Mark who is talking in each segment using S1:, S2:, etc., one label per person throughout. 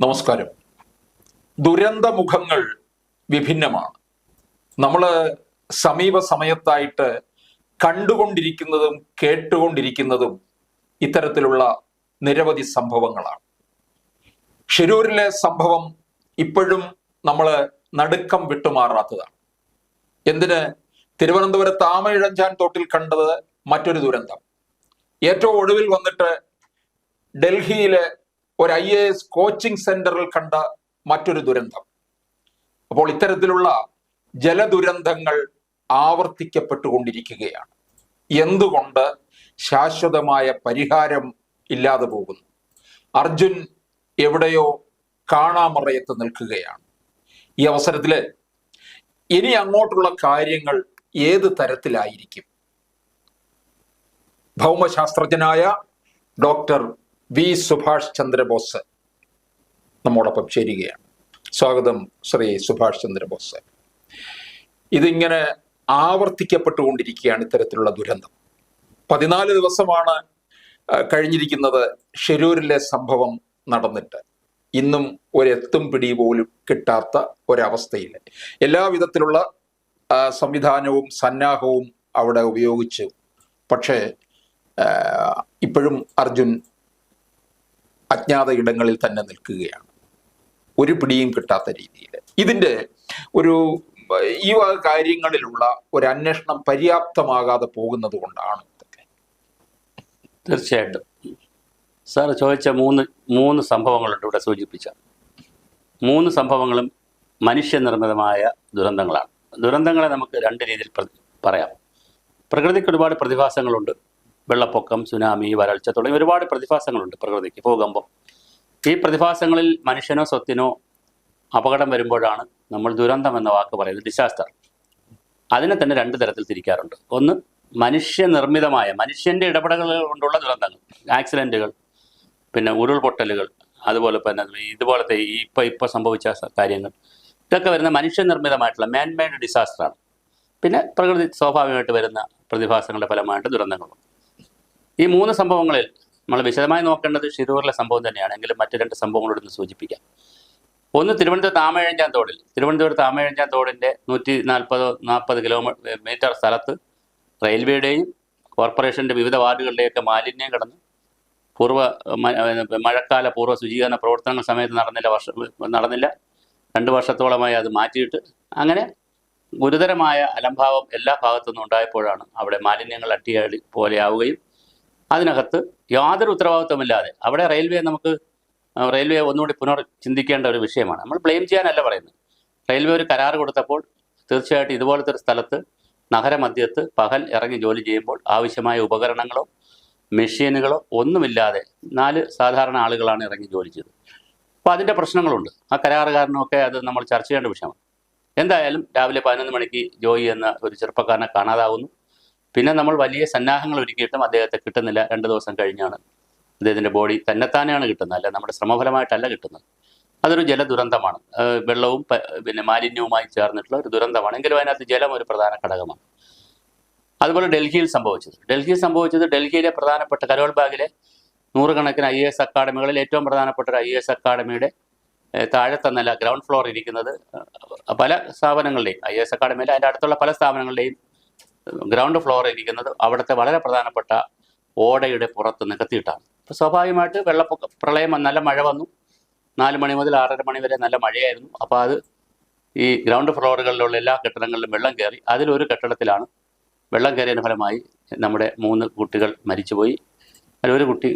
S1: നമസ്കാരം. ദുരന്തമുഖങ്ങൾ വിഭിന്നമാണ്. നമ്മൾ സമീപ സമയത്തായിട്ട് കണ്ടുകൊണ്ടിരിക്കുന്നതും കേട്ടുകൊണ്ടിരിക്കുന്നതും ഇത്തരത്തിലുള്ള നിരവധി സംഭവങ്ങളാണ്. ഷിരൂരിലെ സംഭവം ഇപ്പോഴും നമ്മൾ നടുക്കം വിട്ടുമാറാത്തതാണ്. എന്തിന്? തിരുവനന്തപുരം ആമയിഴഞ്ചാൻ തോട്ടിൽ കണ്ടത് മറ്റൊരു ദുരന്തം. ഏറ്റവും ഒടുവിൽ വന്നിട്ട് ഡൽഹിയിലെ ഒരു ഐ എ എസ് കോച്ചിങ് സെന്ററിൽ കണ്ട മറ്റൊരു ദുരന്തം. അപ്പോൾ ഇത്തരത്തിലുള്ള ജലദുരന്തങ്ങൾ ആവർത്തിക്കപ്പെട്ടുകൊണ്ടിരിക്കുകയാണ്. എന്തുകൊണ്ട് ശാശ്വതമായ പരിഹാരം ഇല്ലാതെ പോകുന്നു? അർജുൻ എവിടെയോ കാണാമറയത്ത് നിൽക്കുകയാണ്. ഈ അവസരത്തിൽ ഇനി അങ്ങോട്ടുള്ള കാര്യങ്ങൾ ഏത് തരത്തിലായിരിക്കും? ഭൗമശാസ്ത്രജ്ഞനായ ഡോക്ടർ വി സുഭാഷ് ചന്ദ്രബോസ് നമ്മോടൊപ്പം ചേരുകയാണ്. സ്വാഗതം ശ്രീ സുഭാഷ് ചന്ദ്രബോസ്. ഇതിങ്ങനെ ആവർത്തിക്കപ്പെട്ടുകൊണ്ടിരിക്കുകയാണ് ഇത്തരത്തിലുള്ള ദുരന്തം. പതിനാല് ദിവസമാണ് കഴിഞ്ഞിരിക്കുന്നത് ഷെരൂരിലെ സംഭവം നടന്നിട്ട്. ഇന്നും ഒരെത്തും പിടി പോലും കിട്ടാത്ത ഒരവസ്ഥയിൽ. എല്ലാവിധത്തിലുള്ള സംവിധാനവും സന്നാഹവും അവിടെ ഉപയോഗിച്ചു. പക്ഷേ ഇപ്പോഴും അർജുൻ അജ്ഞാത ഇടങ്ങളിൽ തന്നെ നിൽക്കുകയാണ്. ഒരു പിടിയും കിട്ടാത്ത രീതിയിൽ. ഇതിന്റെ ഒരു ഈ വക കാര്യങ്ങളിലുള്ള ഒരു അന്വേഷണം പര്യാപ്തമാകാതെ പോകുന്നത് കൊണ്ടാണ് ഇതൊക്കെ.
S2: തീർച്ചയായിട്ടും. സാർ ചോദിച്ച മൂന്ന് മൂന്ന് സംഭവങ്ങളുണ്ട് ഇവിടെ സൂചിപ്പിച്ച. മൂന്ന് സംഭവങ്ങളും മനുഷ്യനിർമ്മിതമായ ദുരന്തങ്ങളാണ്. ദുരന്തങ്ങളെ നമുക്ക് രണ്ട് രീതിയിൽ പറയാം. പ്രകൃതിക്ക് ഒരുപാട് പ്രതിഭാസങ്ങളുണ്ട്. വെള്ളപ്പൊക്കം സുനാമി വരൾച്ച തുടങ്ങി ഒരുപാട് പ്രതിഭാസങ്ങളുണ്ട് പ്രകൃതിക്ക്. ഭൂകമ്പം ഈ പ്രതിഭാസങ്ങളിൽ മനുഷ്യനോ സ്വത്തിനോ അപകടം വരുമ്പോഴാണ് നമ്മൾ ദുരന്തം എന്ന വാക്ക് പറയുന്നത് ഡിസാസ്റ്റർ അതിനെ തന്നെ രണ്ട് തരത്തിൽ തിരിക്കാറുണ്ട്. ഒന്ന് മനുഷ്യനിർമ്മിതമായ മനുഷ്യന്റെ ഇടപെടലുകൾ കൊണ്ടുള്ള ദുരന്തങ്ങൾ. ആക്സിഡന്റുകൾ പിന്നെ ഉരുൾപൊട്ടലുകൾ അതുപോലെ തന്നെ ഇതുപോലത്തെ ഈ ഇപ്പൊ ഇപ്പൊ സംഭവിച്ച കാര്യങ്ങൾ. ഇതൊക്കെ വരുന്ന മനുഷ്യനിർമ്മിതമായിട്ടുള്ള മാൻ മെയ്ഡ് ഡിസാസ്റ്ററാണ് പിന്നെ പ്രകൃതി സ്വാഭാവികമായിട്ട് വരുന്ന പ്രതിഭാസങ്ങളുടെ ഫലമായിട്ട് ദുരന്തങ്ങളും ഈ മൂന്ന് സംഭവങ്ങളിൽ നമ്മൾ വിശദമായി നോക്കേണ്ടത് ഷിരൂരിലെ സംഭവം തന്നെയാണ്. എങ്കിലും മറ്റു രണ്ട് സംഭവങ്ങളോടൊന്ന് സൂചിപ്പിക്കാം. ഒന്ന് തിരുവനന്തപുരത്ത് ആമഴഞ്ചാൻ തോടിൽ. തിരുവനന്തപുരത്ത് ആമഴഞ്ചാൻ തോടിന്റെ നൂറ്റി നാൽപ്പതോ നാൽപ്പത് കിലോമീറ്റർ മീറ്റർ സ്ഥലത്ത് റെയിൽവേയുടെയും കോർപ്പറേഷന്റെ വിവിധ വാർഡുകളിലെയൊക്കെ മാലിന്യം കടന്ന് പൂർവ മഴക്കാല പൂർവ ശുചീകരണ പ്രവർത്തനങ്ങൾ സമയത്ത് നടന്നില്ല വർഷം നടന്നില്ല. രണ്ട് വർഷത്തോളമായി അത് മാറ്റിയിട്ട് അങ്ങനെ ഗുരുതരമായ അലംഭാവം എല്ലാ ഭാഗത്തുനിന്നും ഉണ്ടായപ്പോഴാണ് അവിടെ മാലിന്യങ്ങൾ അട്ടിയാടി പോലെയാവുകയും അതിനകത്ത് യാതൊരു ഉത്തരവാദിത്വമില്ലാതെ അവിടെ റെയിൽവേ നമുക്ക് റെയിൽവേ ഒന്നുകൂടി പുനർ ചിന്തിക്കേണ്ട ഒരു വിഷയമാണ്. നമ്മൾ ബ്ലെയിം ചെയ്യാനല്ല പറയുന്നത്. റെയിൽവേ ഒരു കരാർ കൊടുത്തപ്പോൾ തീർച്ചയായിട്ടും ഇതുപോലത്തെ ഒരു സ്ഥലത്ത് നഗരമധ്യത്ത് പകൽ ഇറങ്ങി ജോലി ചെയ്യുമ്പോൾ ആവശ്യമായ ഉപകരണങ്ങളോ മെഷീനുകളോ ഒന്നുമില്ലാതെ നാല് സാധാരണ ആളുകളാണ് ഇറങ്ങി ജോലി ചെയ്തത്. അപ്പോൾ അതിന്റെ പ്രശ്നങ്ങളുണ്ട്. ആ കരാറുകാരനൊക്കെ അത് നമ്മൾ ചർച്ച ചെയ്യേണ്ട വിഷയമാണ്. എന്തായാലും രാവിലെ പതിനൊന്ന് മണിക്ക് ജോയി എന്ന ഒരു ചെറുപ്പക്കാരനെ കാണാതാവുന്നു. പിന്നെ നമ്മൾ വലിയ സന്നാഹങ്ങൾ ഒരുക്കിയിട്ടും അദ്ദേഹത്തെ കിട്ടുന്നില്ല. രണ്ട് ദിവസം കഴിഞ്ഞാണ്. അദ്ദേഹത്തിന്റെ ബോഡി തന്നെത്താനെയാണ് കിട്ടുന്നത്. അല്ല നമ്മുടെ ശ്രമഫലമായിട്ടല്ല കിട്ടുന്നത്. അതൊരു ജലദുരന്തമാണ്. വെള്ളവും പിന്നെ മാലിന്യവുമായി ചേർന്നിട്ടുള്ള ഒരു ദുരന്തമാണ്. എങ്കിലും അതിനകത്ത് ജലം ഒരു പ്രധാന ഘടകമാണ്. അതുപോലെ ഡൽഹിയിൽ സംഭവിച്ചത്. ഡൽഹിയിൽ സംഭവിച്ചത് ഡൽഹിയിലെ പ്രധാനപ്പെട്ട കരോൾ ബാഗിലെ നൂറുകണക്കിന് ഐ എസ് അക്കാഡമികളിൽ ഏറ്റവും പ്രധാനപ്പെട്ട ഒരു ഐ എസ് അക്കാഡമിയുടെ താഴത്തെ നില ഗ്രൗണ്ട് ഫ്ലോർ ഇരിക്കുന്നത് പല സ്ഥാപനങ്ങളുടെയും ഐ എസ് അക്കാഡമിയിലെ അതിന്റെ അടുത്തുള്ള പല സ്ഥാപനങ്ങളുടെയും ഗ്രൗണ്ട് ഫ്ലോർ ഇരിക്കുന്നത് അവിടുത്തെ വളരെ പ്രധാനപ്പെട്ട ഓടയുടെ പുറത്ത് നികത്തിയിട്ടാണ്. അപ്പോൾ സ്വാഭാവികമായിട്ട് വെള്ളപ്പൊക്ക പ്രളയം നല്ല മഴ വന്നു. നാല് മണി മുതൽ ആറര മണി വരെ നല്ല മഴയായിരുന്നു. അപ്പോൾ അത് ഈ ഗ്രൗണ്ട് ഫ്ലോറുകളിലുള്ള എല്ലാ കെട്ടിടങ്ങളിലും വെള്ളം കയറി അതിലൊരു കെട്ടിടത്തിലാണ് വെള്ളം കയറിയതിന് ഫലമായി നമ്മുടെ മൂന്ന് കുട്ടികൾ മരിച്ചുപോയി. അതിലൊരു കുട്ടി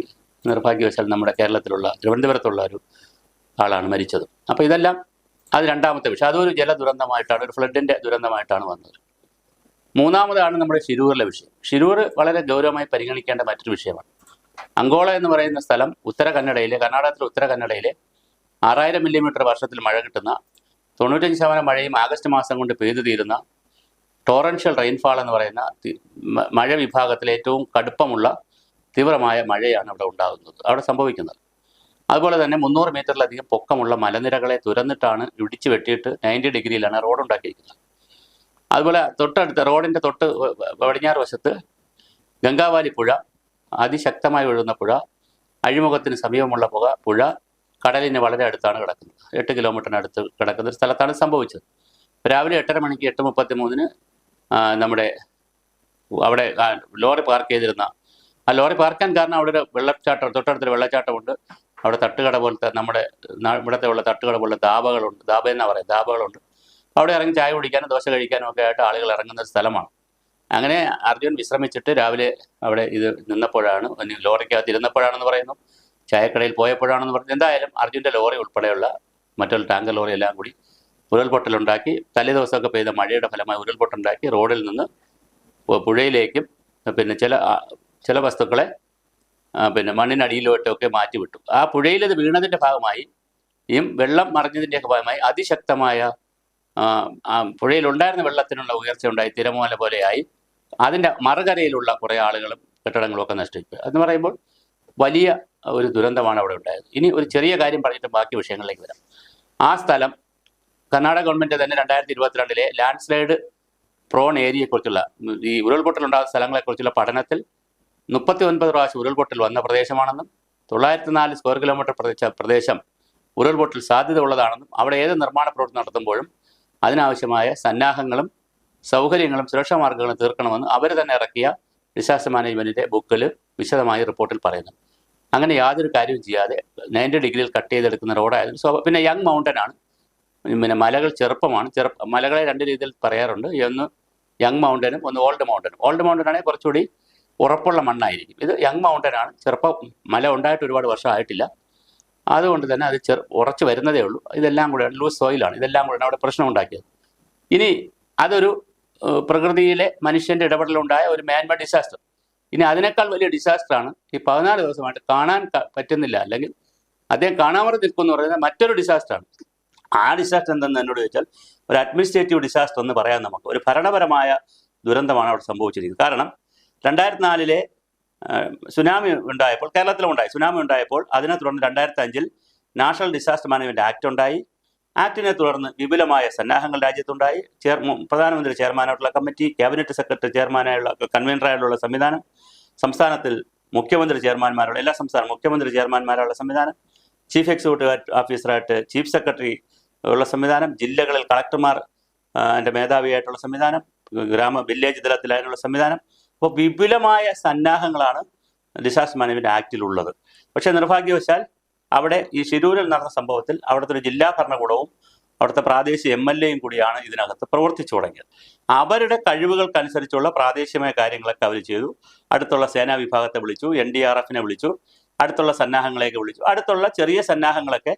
S2: നിർഭാഗ്യവശാൽ നമ്മുടെ കേരളത്തിലുള്ള തിരുവനന്തപുരത്തുള്ള ഒരു ആളാണ് മരിച്ചത്. അപ്പോൾ ഇതെല്ലാം അത് രണ്ടാമത്തെ വിഷയം അതൊരു ജല ദുരന്തമായിട്ടാണ് ഒരു ഫ്ലഡിന്റെ ദുരന്തമായിട്ടാണ് വന്നത്. മൂന്നാമതാണ് നമ്മുടെ ഷിരൂറിലെ വിഷയം. ഷിരൂർ വളരെ ഗൗരവമായി പരിഗണിക്കേണ്ട മറ്റൊരു വിഷയമാണ്. അങ്കോള എന്ന് പറയുന്ന സ്ഥലം ഉത്തര കന്നഡയിലെ കർണാടകത്തിലെ ഉത്തര കന്നഡയിലെ ആറായിരം മില്ലിമീറ്റർ വർഷത്തിൽ മഴ കിട്ടുന്ന തൊണ്ണൂറ്റഞ്ച് ശതമാനം മഴയും ആഗസ്റ്റ് മാസം കൊണ്ട് പെയ്തു തീരുന്ന ടോറൻഷ്യൽ റെയിൻഫാൾ എന്ന് പറയുന്ന മഴ വിഭാഗത്തിലെ ഏറ്റവും കടുപ്പമുള്ള തീവ്രമായ മഴയാണ് അവിടെ ഉണ്ടാകുന്നത് അവിടെ സംഭവിക്കുന്നത്. അതുപോലെ തന്നെ മുന്നൂറ് മീറ്ററിലധികം പൊക്കമുള്ള മലനിരകളെ തുരന്നിട്ടാണ് ഇടിച്ചു വെട്ടിയിട്ട് നയന്റി ഡിഗ്രിയിലാണ് റോഡ് ഉണ്ടാക്കിയിരിക്കുന്നത്. അതുപോലെ തൊട്ടടുത്ത റോഡിന്റെ തൊട്ട് പടിഞ്ഞാറ് വശത്ത് ഗംഗാവാലി പുഴ അതിശക്തമായി ഒഴുകുന്ന പുഴ അഴിമുഖത്തിന് സമീപമുള്ള പുക പുഴ കടലിന് വളരെ അടുത്താണ് കിടക്കുന്നത്. എട്ട് കിലോമീറ്ററിനടുത്ത് കിടക്കുന്ന ഒരു സ്ഥലത്താണ് സംഭവിച്ചത്. രാവിലെ എട്ടര മണിക്ക് എട്ട് മുപ്പത്തി മൂന്നിന് നമ്മുടെ അവിടെ ലോറി പാർക്ക് ചെയ്തിരുന്ന ആ ലോറി പാർക്കാൻ കാരണം അവിടെ ഒരു വെള്ളച്ചാട്ടം തൊട്ടടുത്തൊരു വെള്ളച്ചാട്ടമുണ്ട്. അവിടെ തട്ടുകട പോലത്തെ നമ്മുടെ ഇവിടത്തെ ഉള്ള തട്ടുകട പോലുള്ള ധാബകളുണ്ട് ധാബ എന്നാ പറയാം ധാബകളുണ്ട് അവിടെ ഇറങ്ങി ചായ കുടിക്കാനും ദോശ കഴിക്കാനും ഒക്കെ ആയിട്ട് ആളുകൾ ഇറങ്ങുന്ന സ്ഥലമാണ്. അങ്ങനെ അർജുൻ വിശ്രമിച്ചിട്ട് രാവിലെ അവിടെ ഇത് നിന്നപ്പോഴാണ് ലോറിക്കകത്ത് ഇരുന്നപ്പോഴാണെന്ന് പറയുന്നു. ചായക്കടയിൽ പോയപ്പോഴാണെന്ന് പറഞ്ഞു എന്തായാലും അർജുന്റെ ലോറി ഉൾപ്പെടെയുള്ള മറ്റുള്ള ടാങ്കർ ലോറി എല്ലാം കൂടി ഉരുൾപൊട്ടലുണ്ടാക്കി തലേ ദിവസമൊക്കെ പെയ്ത മഴയുടെ ഫലമായി ഉരുൾപൊട്ടുണ്ടാക്കി റോഡിൽ നിന്ന് പുഴയിലേക്കും പിന്നെ ചില ചില വസ്തുക്കളെ പിന്നെ മണ്ണിനടിയിലോട്ടൊക്കെ മാറ്റിവിട്ടു. ആ പുഴയിലത് വീണതിന്റെ ഭാഗമായി ഈ വെള്ളം മറിഞ്ഞതിന്റെയൊക്കെ ഭാഗമായി അതിശക്തമായ പുഴയിലുണ്ടായിരുന്ന വെള്ളത്തിനുള്ള ഉയർച്ച ഉണ്ടായി തിരമാല പോലെയായി. അതിന്റെ മറുകരയിലുള്ള കുറേ ആളുകളും കെട്ടിടങ്ങളും ഒക്കെ നശിച്ചു എന്ന് പറയുമ്പോൾ വലിയ ഒരു ദുരന്തമാണ് അവിടെ ഉണ്ടായത്. ഇനി ഒരു ചെറിയ കാര്യം പറഞ്ഞിട്ട് ബാക്കി വിഷയങ്ങളിലേക്ക് വരാം. ആ സ്ഥലം കർണാടക ഗവൺമെന്റ് തന്നെ രണ്ടായിരത്തി ഇരുപത്തിരണ്ടിലെ ലാൻഡ് സ്ലൈഡ് പ്രോൺ ഏരിയയെക്കുറിച്ചുള്ള ഈ ഉരുൾപൊട്ടൽ ഉണ്ടാകുന്ന സ്ഥലങ്ങളെക്കുറിച്ചുള്ള പഠനത്തിൽ മുപ്പത്തി ഒൻപത് പ്രാവശ്യം ഉരുൾപൊട്ടൽ വന്ന പ്രദേശമാണെന്നും തൊള്ളായിരത്തി നാല് സ്ക്വയർ കിലോമീറ്റർ പ്രദേശ പ്രദേശം ഉരുൾപൊട്ടൽ സാധ്യത ഉള്ളതാണെന്നും അവിടെ ഏത് നിർമ്മാണ പ്രവർത്തനം നടത്തുമ്പോഴും അതിനാവശ്യമായ സന്നാഹങ്ങളും സൗകര്യങ്ങളും സുരക്ഷാ മാർഗങ്ങളും തീർക്കണമെന്ന് അവർ തന്നെ ഇറക്കിയ ഡിസാസ്റ്റർ മാനേജ്മെന്റിന്റെ ബുക്കിൽ വിശദമായി റിപ്പോർട്ടിൽ പറയുന്നു. അങ്ങനെ യാതൊരു കാര്യവും ചെയ്യാതെ നയന്റി ഡിഗ്രിയിൽ കട്ട് ചെയ്തെടുക്കുന്ന റോഡായതും സോ പിന്നെ യങ് മൗണ്ടൻ ആണ്. പിന്നെ മലകൾ ചെറുപ്പമാണ്. ചെറുപ്പ മലകളെ രണ്ട് രീതിയിൽ പറയാറുണ്ട്. ഒന്ന് യങ് മൗണ്ടനും ഒന്ന് ഓൾഡ് മൗണ്ടനും ഓൾഡ് മൗണ്ടൻ ആണെങ്കിൽ കുറച്ചുകൂടി ഉറപ്പുള്ള മണ്ണായിരിക്കും. ഇത് യങ് മൗണ്ടൻ ആണ്. ചെറുപ്പം മല ഉണ്ടായിട്ട് ഒരുപാട് വർഷം ആയിട്ടില്ല. അതുകൊണ്ട് തന്നെ അത് ചെറു ഉറച്ചു വരുന്നതേ ഉള്ളൂ. ഇതെല്ലാം കൂടെ ലൂസ് സോയിലാണ് ഇതെല്ലാം കൂടെ അവിടെ പ്രശ്നം ഉണ്ടാക്കിയത് ഇനി അതൊരു പ്രകൃതിയിലെ മനുഷ്യന്റെ ഇടപെടലുണ്ടായ ഒരു മാൻമ ഡിസാസ്റ്റർ ഇനി അതിനേക്കാൾ വലിയ ഡിസാസ്റ്റർ ആണ് ഈ പതിനാല് ദിവസമായിട്ട് കാണാൻ പറ്റുന്നില്ല. അല്ലെങ്കിൽ അദ്ദേഹം കാണാമറി നിൽക്കും എന്ന് പറയുന്നത് മറ്റൊരു ഡിസാസ്റ്റർ ആണ്. ആ ഡിസാസ്റ്റർ എന്തെന്ന് എന്നോട് ചോദിച്ചാൽ ഒരു അഡ്മിനിസ്ട്രേറ്റീവ് ഡിസാസ്റ്റർ എന്ന് പറയാം നമുക്ക് ഒരു ഭരണപരമായ ദുരന്തമാണ് അവിടെ സംഭവിച്ചിരിക്കുന്നത്. കാരണം രണ്ടായിരത്തി നാലിലെ സുനാമി ഉണ്ടായപ്പോൾ കേരളത്തിലും ഉണ്ടായി. സുനാമി ഉണ്ടായപ്പോൾ അതിനെ തുടർന്ന് രണ്ടായിരത്തി അഞ്ചിൽ നാഷണൽ ഡിസാസ്റ്റർ മാനേജ്മെന്റ് ആക്ട് ഉണ്ടായി. ആക്ടിനെ തുടർന്ന് വിപുലമായ സന്നാഹങ്ങൾ രാജ്യത്തുണ്ടായി. ചെയർ പ്രധാനമന്ത്രി ചെയർമാനായിട്ടുള്ള കമ്മിറ്റി ക്യാബിനറ്റ് സെക്രട്ടറി ചെയർമാനായുള്ള കൺവീനറായുള്ള സംവിധാനം സംസ്ഥാനത്തിൽ മുഖ്യമന്ത്രി ചെയർമാൻമാരുള്ള എല്ലാ സംസ്ഥാന മുഖ്യമന്ത്രി ചെയർമാൻമാരുള്ള സംവിധാനം ചീഫ് എക്സിക്യൂട്ടീവ് ഓഫീസറായിട്ട് ചീഫ് സെക്രട്ടറി ഉള്ള സംവിധാനം ജില്ലകളിൽ കളക്ടർമാർ എന്റെ മേധാവിയായിട്ടുള്ള സംവിധാനം ഗ്രാമ വില്ലേജ് തലത്തിലായിട്ടുള്ള സംവിധാനം അപ്പോൾ വിപുലമായ സന്നാഹങ്ങളാണ് ഡിസാസ്റ്റർ മാനേജ്മെന്റ് ആക്റ്റിലുള്ളത് പക്ഷേ നിർഭാഗ്യവശാൽ അവിടെ ഈ ശിരൂരിൽ നടന്ന സംഭവത്തിൽ അവിടുത്തെ ഒരു ജില്ലാ ഭരണകൂടവും അവിടുത്തെ പ്രാദേശിക എം എൽ എയും കൂടിയാണ് ഇതിനകത്ത് പ്രവർത്തിച്ചു തുടങ്ങിയത്. അവരുടെ കഴിവുകൾക്കനുസരിച്ചുള്ള പ്രാദേശികമായ കാര്യങ്ങളൊക്കെ അവർ ചെയ്തു. അടുത്തുള്ള സേനാ വിഭാഗത്തെ വിളിച്ചു എൻ ഡി ആർ എഫിനെ വിളിച്ചു അടുത്തുള്ള സന്നാഹങ്ങളെയൊക്കെ വിളിച്ചു. അടുത്തുള്ള ചെറിയ സന്നാഹങ്ങളൊക്കെ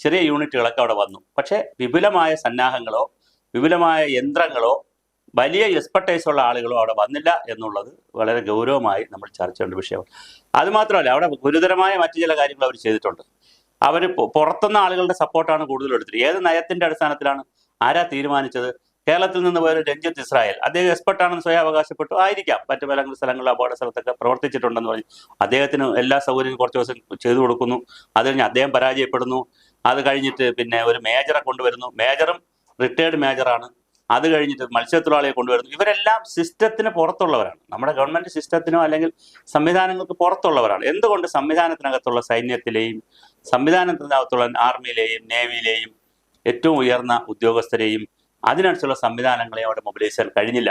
S2: ചെറിയ യൂണിറ്റുകളൊക്കെ അവിടെ വന്നു. പക്ഷേ വിപുലമായ സന്നാഹങ്ങളോ വിപുലമായ യന്ത്രങ്ങളോ വലിയ എക്സ്പെർട്ടൈസ് ഉള്ള ആളുകളോ അവിടെ വന്നില്ല എന്നുള്ളത് വളരെ ഗൗരവമായി നമ്മൾ ചർച്ച ചെയ്യേണ്ട വിഷയമാണ്. അതുമാത്രമല്ല അവിടെ ഗുരുതരമായ മറ്റു ചില കാര്യങ്ങൾ അവർ ചെയ്തിട്ടുണ്ട്. അവർ പുറത്തുനിന്ന് ആളുകളുടെ സപ്പോർട്ടാണ് കൂടുതൽ എടുത്തത് ഏത് നയത്തിന്റെ അടിസ്ഥാനത്തിലാണ്? ആരാ തീരുമാനിച്ചത്? കേരളത്തിൽ നിന്ന് പോയ രഞ്ജിത്ത് ഇസ്രായേൽ അദ്ദേഹം എക്സ്പെർട്ടാണെന്ന് സ്വയം അവകാശപ്പെട്ടു. ആയിരിക്കാം. മറ്റു പല സ്ഥലങ്ങളിൽ അപകട സ്ഥലത്തൊക്കെ പ്രവർത്തിച്ചിട്ടുണ്ടെന്ന് പറഞ്ഞു. അദ്ദേഹത്തിന് എല്ലാ സൗകര്യവും കുറച്ച് ദിവസം ചെയ്തു കൊടുക്കുന്നു. അത് കഴിഞ്ഞ് അദ്ദേഹം പരാജയപ്പെടുന്നു. അത് കഴിഞ്ഞിട്ട് പിന്നെ ഒരു മേജറെ കൊണ്ടുവരുന്നു. മേജറും റിട്ടയർഡ് മേജറാണ് അത് കഴിഞ്ഞിട്ട് മത്സ്യത്തൊഴിലാളിയെ കൊണ്ടുവരുന്നു. ഇവരെല്ലാം സിസ്റ്റത്തിന് പുറത്തുള്ളവരാണ്. നമ്മുടെ ഗവൺമെന്റ് സിസ്റ്റത്തിനോ അല്ലെങ്കിൽ സംവിധാനങ്ങൾക്ക് പുറത്തുള്ളവരാണ്. എന്തുകൊണ്ട് സംവിധാനത്തിനകത്തുള്ള സൈന്യത്തിലെയും സംവിധാനത്തിനകത്തുള്ള ആർമിയിലെയും നേവിയിലെയും ഏറ്റവും ഉയർന്ന ഉദ്യോഗസ്ഥരെയും അതിനനുസരിച്ചുള്ള സംവിധാനങ്ങളെയും അവിടെ മൊബിലൈസ് ചെയ്യാൻ കഴിഞ്ഞില്ല.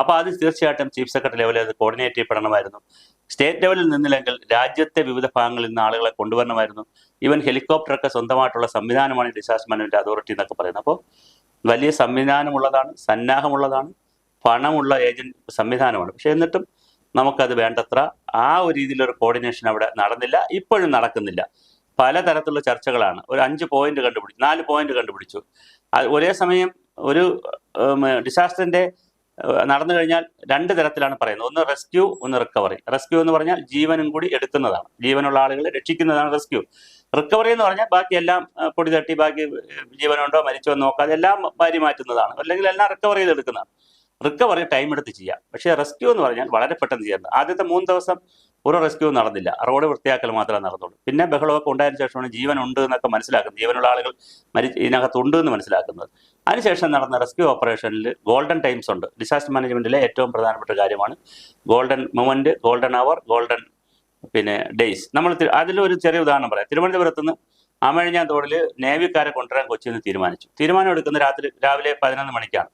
S2: അപ്പോൾ അത് തീർച്ചയായിട്ടും ചീഫ് സെക്രട്ടറി ലെവലിൽ അത് കോർഡിനേറ്റ് ചെയ്യപ്പെടണമായിരുന്നു. സ്റ്റേറ്റ് ലെവലിൽ നിന്നില്ലെങ്കിൽ രാജ്യത്തെ വിവിധ ഭാഗങ്ങളിൽ നിന്ന് ആളുകളെ കൊണ്ടുവരണമായിരുന്നു. ഈവൻ ഹെലികോപ്റ്ററൊക്കെ സ്വന്തമായിട്ടുള്ള സംവിധാനമാണ് ഡിസാസ്റ്റർ മാനേജ്മെന്റ് അതോറിറ്റി എന്നൊക്കെ പറയുന്നത്. അപ്പോൾ വലിയ സംവിധാനമുള്ളതാണ് സന്നാഹമുള്ളതാണ് പണമുള്ള ഏജന്റ് സംവിധാനമാണ്. പക്ഷേ എന്നിട്ടും നമുക്കത് വേണ്ടത്ര ആ ഒരു രീതിയിലൊരു കോർഡിനേഷൻ അവിടെ നടന്നില്ല ഇപ്പോഴും നടക്കുന്നില്ല. പലതരത്തിലുള്ള ചർച്ചകളാണ്. ഒരു അഞ്ച് പോയിന്റ് കണ്ടുപിടിച്ചു നാല് പോയിന്റ് കണ്ടുപിടിച്ചു. അത് ഒരേ സമയം ഒരു ഡിസാസ്റ്ററിന്റെ നടന്നു കഴിഞ്ഞാൽ രണ്ട് തരത്തിലാണ് പറയുന്നത്. ഒന്ന് റെസ്ക്യൂ ഒന്ന് റിക്കവറി റെസ്ക്യൂ എന്ന് പറഞ്ഞാൽ ജീവനും കൂടി എടുക്കുന്നതാണ്. ജീവനുള്ള ആളുകളെ രക്ഷിക്കുന്നതാണ് റെസ്ക്യൂ റിക്കവറി എന്ന് പറഞ്ഞാൽ ബാക്കി എല്ലാം പൊടി തട്ടി ബാക്കി ജീവനുണ്ടോ മരിച്ചോ നോക്കാതെ എല്ലാം വാരി മാറ്റുന്നതാണ്. അല്ലെങ്കിൽ എല്ലാം റിക്കവർ ചെയ്തെടുക്കുന്നതാണ്. റിക്കവറി ടൈം എടുത്ത് ചെയ്യാം. പക്ഷേ റെസ്ക്യൂ എന്ന് പറഞ്ഞാൽ വളരെ പെട്ടെന്ന് ചെയ്യേണ്ടത്. ആദ്യത്തെ മൂന്ന് ദിവസം ഒരു റെസ്ക്യൂ നടന്നില്ല. റോഡ് വൃത്തിയാക്കൽ മാത്രമേ നടന്നുള്ളൂ. പിന്നെ ബഹളമൊക്കെ ഉണ്ടായതിനു ശേഷമാണ് ജീവൻ ഉണ്ട് എന്നൊക്കെ മനസ്സിലാക്കുന്നത്. ജീവനുള്ള ആളുകൾ മരി ഇതിനകത്തുണ്ട് എന്ന് മനസ്സിലാക്കുന്നത്. അതിനുശേഷം നടന്ന റെസ്ക്യൂ ഓപ്പറേഷനിൽ ഗോൾഡൻ ടൈംസ് ഉണ്ട്. ഡിസാസ്റ്റർ മാനേജ്മെന്റിലെ ഏറ്റവും പ്രധാനപ്പെട്ട കാര്യമാണ് golden moment golden hour golden പിന്നെ ഡേയ്സ് നമ്മൾ അതിലൊരു ചെറിയ ഉദാഹരണം പറയാം. തിരുവനന്തപുരത്ത് നിന്ന് അമഴിഞ്ഞാൻ തോടിൽ നേവിക്കാരെ കൊണ്ടുവരാൻ കൊച്ചിയിൽ നിന്ന് തീരുമാനിച്ചു. തീരുമാനം എടുക്കുന്ന രാത്രി രാവിലെ പതിനൊന്ന് മണിക്കാണ്.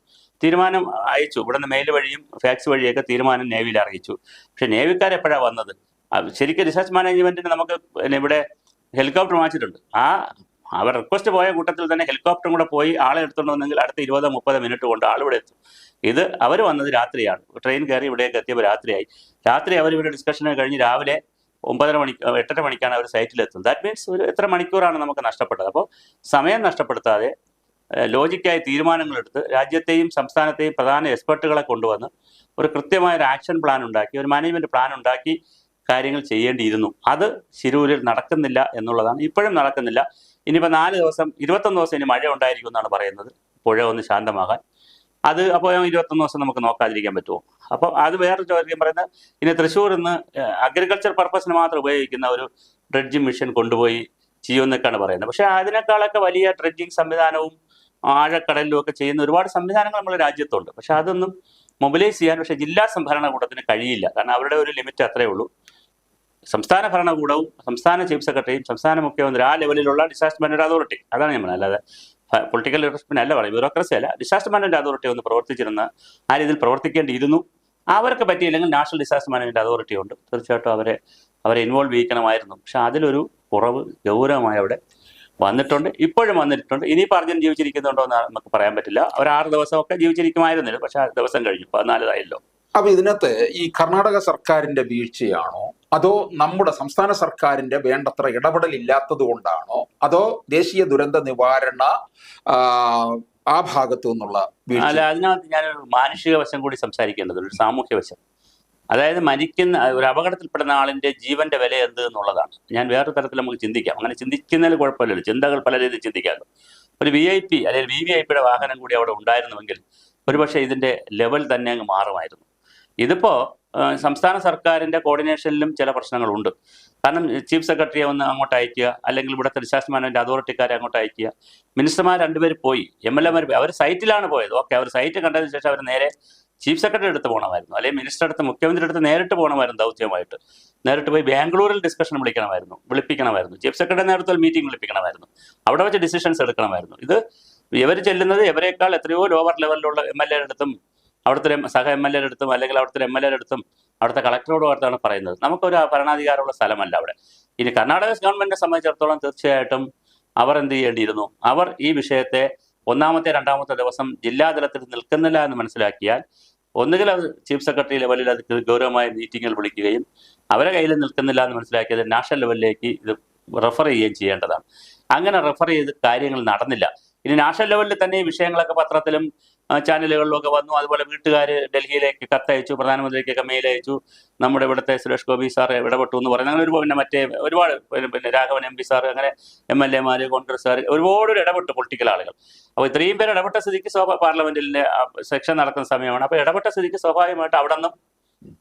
S2: തീരുമാനം അയച്ചു. ഇവിടെ നിന്ന് മെയിൽ വഴിയും ഫാക്സ് വഴിയൊക്കെ തീരുമാനം നേവിയിൽ അറിയിച്ചു. പക്ഷെ നേവിക്കാർ എപ്പോഴാണ് വന്നത്? ശരിക്കും റിസർച്ച് മാനേജ്മെന്റിന് നമുക്ക് ഇവിടെ ഹെലികോപ്റ്റർ വാങ്ങിച്ചിട്ടുണ്ട്. ആ അവർ റിക്വസ്റ്റ് പോയ കൂട്ടത്തിൽ തന്നെ ഹെലികോപ്റ്ററും കൂടെ പോയി ആളെ എടുത്തുകൊണ്ട് വന്നെങ്കിൽ അടുത്ത ഇരുപതോ മുപ്പതോ മിനിറ്റ് കൊണ്ട് ആൾ ഇവിടെ എത്തും. ഇത് അവർ വന്നത് രാത്രിയാണ്. ട്രെയിൻ കയറി ഇവിടേക്ക് എത്തിയപ്പോൾ രാത്രിയായി. രാത്രി അവർ ഇവിടെ ഡിസ്കഷൻ കഴിഞ്ഞ് രാവിലെ ഒമ്പതര മണി എട്ടര മണിക്കാണ് അവർ സൈറ്റിലെത്തുന്നത് ദാറ്റ് മീൻസ് ഒരു എത്ര മണിക്കൂറാണ് നമുക്ക് നഷ്ടപ്പെട്ടത്? അപ്പോൾ സമയം നഷ്ടപ്പെടുത്താതെ ലോജിക്കായി തീരുമാനങ്ങളെടുത്ത് രാജ്യത്തെയും സംസ്ഥാനത്തെയും പ്രധാന എക്സ്പെർട്ടുകളെ കൊണ്ടുവന്ന് ഒരു കൃത്യമായ ഒരു ആക്ഷൻ പ്ലാൻ ഉണ്ടാക്കി ഒരു മാനേജ്മെന്റ് പ്ലാൻ ഉണ്ടാക്കി കാര്യങ്ങൾ ചെയ്യേണ്ടിയിരുന്നു. അത് ശിരൂരിൽ നടക്കുന്നില്ല എന്നുള്ളതാണ്. ഇപ്പോഴും നടക്കുന്നില്ല. ഇനിയിപ്പോൾ നാല് ദിവസം ഇരുപത്തൊന്ന് ദിവസം ഇനി മഴ ഉണ്ടായിരിക്കും എന്നാണ് പറയുന്നത്. പുഴ ഒന്ന് ശാന്തമാകാൻ. അത് അപ്പോൾ ഇരുപത്തൊന്ന് ദിവസം നമുക്ക് നോക്കാതിരിക്കാൻ പറ്റുമോ? അപ്പോൾ അത് വേറൊരു ചോദ്യം പറയുന്നത് ഇനി തൃശ്ശൂർ ഇന്ന് അഗ്രികൾച്ചർ പർപ്പസിന് മാത്രം ഉപയോഗിക്കുന്ന ഒരു ഡ്രഡ്ജിങ് മിഷൻ കൊണ്ടുപോയി ചെയ്യുമെന്നൊക്കെയാണ് പറയുന്നത്. പക്ഷേ അതിനേക്കാളൊക്കെ വലിയ ഡ്രഡ്ജിങ് സംവിധാനവും ആഴക്കടലിലും ഒക്കെ ചെയ്യുന്ന ഒരുപാട് സംവിധാനങ്ങൾ നമ്മുടെ രാജ്യത്തുണ്ട്. പക്ഷേ അതൊന്നും മൊബിലൈസ് ചെയ്യാൻ പക്ഷേ ജില്ലാ ഭരണകൂടത്തിന് കഴിയില്ല. കാരണം അവരുടെ ഒരു ലിമിറ്റ് അത്രേ ഉള്ളൂ. സംസ്ഥാന ഭരണകൂടവും സംസ്ഥാന ചീഫ് സെക്രട്ടറിയും സംസ്ഥാന മുഖ്യമന്ത്രി ആ ലെവലിലുള്ള ഡിസാസ്റ്റർ മാനേജ്മെന്റ് അതോറിറ്റി അതാണ് ഞാൻ പറഞ്ഞത്. അല്ലാതെ പൊളിറ്റിക്കൽ ലീഡർഷിപ്പിന് അല്ല പറയും ബ്യൂറോക്രസി അല്ല. ഡിസാസ്റ്റർ മാനേജ്മെന്റ് അതോറിറ്റി ഒന്ന് പ്രവർത്തിച്ചിരുന്ന ആ രീതിയിൽ പ്രവർത്തിക്കേണ്ടിയിരുന്നു. അവർക്ക് പറ്റിയില്ലെങ്കിൽ നാഷണൽ ഡിസാസ്റ്റർ മാനേജ്മെന്റ് അതോറിറ്റി ഉണ്ട്. തീർച്ചയായിട്ടും അവരെ അവരെ ഇൻവോൾവ് ചെയ്യിക്കണമായിരുന്നു. പക്ഷെ അതിലൊരു കുറവ് ഗൗരവമായി അവിടെ വന്നിട്ടുണ്ട്. ഇപ്പോഴും വന്നിട്ടുണ്ട്. ഇനി പറഞ്ഞു ജീവിച്ചിരിക്കുന്നുണ്ടോ എന്ന് നമുക്ക് പറയാൻ പറ്റില്ല. ഒരു ആറ് ദിവസമൊക്കെ ജീവിച്ചിരിക്കുമായിരുന്നില്ല. പക്ഷെ ആ ദിവസം കഴിഞ്ഞു. പതിനാലായല്ലോ
S1: അപ്പൊ ഇതിനകത്ത് ഈ കർണാടക സർക്കാരിന്റെ വീഴ്ചയാണോ? അതോ നമ്മുടെ സംസ്ഥാന സർക്കാരിന്റെ വേണ്ടത്ര ഇടപെടൽ ഇല്ലാത്തത് കൊണ്ടാണോ? അതോ ദേശീയ ദുരന്ത നിവാരണ ആ, ഭാഗത്തു നിന്നുള്ള
S2: അല്ല അതിനകത്ത് ഞാനൊരു മാനുഷിക വശം കൂടി സംസാരിക്കേണ്ടതുണ്ട് ഒരു സാമൂഹ്യ വശം. അതായത് മരിക്കുന്ന ഒരു അപകടത്തിൽപ്പെടുന്ന ആളിന്റെ ജീവന്റെ വില എന്ത് എന്നുള്ളതാണ്. ഞാൻ വേറൊരു തരത്തിൽ നമുക്ക് ചിന്തിക്കാം. അങ്ങനെ ചിന്തിക്കുന്നതിൽ കുഴപ്പമില്ല ചിന്തകൾ പല രീതിയിൽ ചിന്തിക്കാമല്ലോ. ഒരു വി ഐ പി അല്ലെങ്കിൽ വി വി ഐ പിയുടെ വാഹനം കൂടി അവിടെ ഉണ്ടായിരുന്നുവെങ്കിൽ ഒരുപക്ഷെ ഇതിന്റെ ലെവൽ തന്നെ അങ്ങ് മാറുമായിരുന്നു. ഇതിപ്പോ സംസ്ഥാന സർക്കാരിന്റെ കോർഡിനേഷനിലും ചില പ്രശ്നങ്ങളുണ്ട്. കാരണം ചീഫ് സെക്രട്ടറിയെ ഒന്ന് അങ്ങോട്ട് അയക്കുക അല്ലെങ്കിൽ ഇവിടുത്തെ ഡിസാസ്റ്റർ മാനേജ്മെന്റ് അതോറിറ്റിക്കാരെ അങ്ങോട്ട് അയക്കുക. മിനിസ്റ്റർമാർ രണ്ടുപേർ പോയി. എം എൽ എമാർ അവർ സൈറ്റിലാണ് പോയത്. ഓക്കെ അവർ സൈറ്റ് കണ്ടതിന് ശേഷം അവർ നേരെ ചീഫ് സെക്രട്ടറി അടുത്ത് പോകണമായിരുന്നു അല്ലെങ്കിൽ മിനിസ്റ്റർ അടുത്ത് മുഖ്യമന്ത്രി അടുത്ത് നേരിട്ട് പോകണമായിരുന്നു ദൗത്യമായിട്ട്. നേരിട്ട് പോയി ബാംഗ്ലൂരിൽ ഡിസ്കഷൻ വിളിക്കണമായിരുന്നു വിളിപ്പിക്കണമായിരുന്നു. ചീഫ് സെക്രട്ടറി നേതൃത്വത്തിൽ മീറ്റിംഗ് വിളിപ്പിക്കണമായിരുന്നു. അവിടെ വെച്ച് ഡിസിഷൻസ് എടുക്കണമായിരുന്നു. ഇത് ഇവർ ചെല്ലുന്നത് ഇവരെക്കാൾ എത്രയോ ലോവർ ലെവലിലുള്ള എം എൽ എടുത്തും അടുത്തും അവിടുത്തെ സഹ എം എൽ എടുത്തും അടുത്തും അല്ലെങ്കിൽ അവിടുത്തെ എം എൽ എടുത്തും അടുത്തും അവിടുത്തെ കളക്ടറോട് അടുത്താണ് പറയുന്നത്. നമുക്കൊരു ഭരണാധികാരമുള്ള സ്ഥലമല്ല അവിടെ. ഇനി കർണാടക ഗവൺമെന്റിനെ സംബന്ധിച്ചിടത്തോളം തീർച്ചയായിട്ടും അവർ എന്ത് ചെയ്യേണ്ടിയിരുന്നു? അവർ ഈ വിഷയത്തെ ഒന്നാമത്തെ രണ്ടാമത്തെ ദിവസം ജില്ലാതലത്തിൽ നിൽക്കുന്നില്ല എന്ന് മനസ്സിലാക്കിയാൽ ഒന്നുകിൽ അത് ചീഫ് സെക്രട്ടറി ലെവലിൽ അത് ഗൗരവമായ മീറ്റിങ്ങുകൾ വിളിക്കുകയും അവരെ കയ്യിൽ നിൽക്കുന്നില്ല എന്ന് മനസ്സിലാക്കിയത് നാഷണൽ ലെവലിലേക്ക് ഇത് റെഫർ ചെയ്യുകയും ചെയ്യേണ്ടതാണ്. അങ്ങനെ റെഫർ ചെയ്ത് കാര്യങ്ങൾ നടന്നില്ല. ഇനി നാഷണൽ ലെവലിൽ തന്നെ ഈ വിഷയങ്ങളൊക്കെ പത്രത്തിലും ആ, ചാനലുകളിലും വന്നു. അതുപോലെ വീട്ടുകാർ ഡൽഹിയിലേക്ക് കത്തയച്ചു പ്രധാനമന്ത്രിക്കൊക്കെ മെയിൽ അയച്ചു. നമ്മുടെ ഇവിടുത്തെ സുരേഷ് ഗോപി സാർ ഇടപെട്ടു എന്ന് പറയുന്നത് അങ്ങനെ ഒരു പിന്നെ മറ്റേ ഒരുപാട് പിന്നെ രാഘവൻ എം പി സാർ അങ്ങനെ എം എൽ എമാർ കോൺഗ്രസ് ഒരുപാട് ഇടപെട്ടു പൊളിറ്റിക്കൽ ആളുകൾ. അപ്പോൾ ഇത്രയും പേര് ഇടപെട്ട സ്ഥിതിക്ക് സ്വാഭാ പാർലമെന്റിലെ സെക്ഷൻ നടക്കുന്ന സമയമാണ്. അപ്പോൾ ഇടപെട്ട സ്ഥിതിക്ക് സ്വാഭാവികമായിട്ട് അവിടെ നിന്നും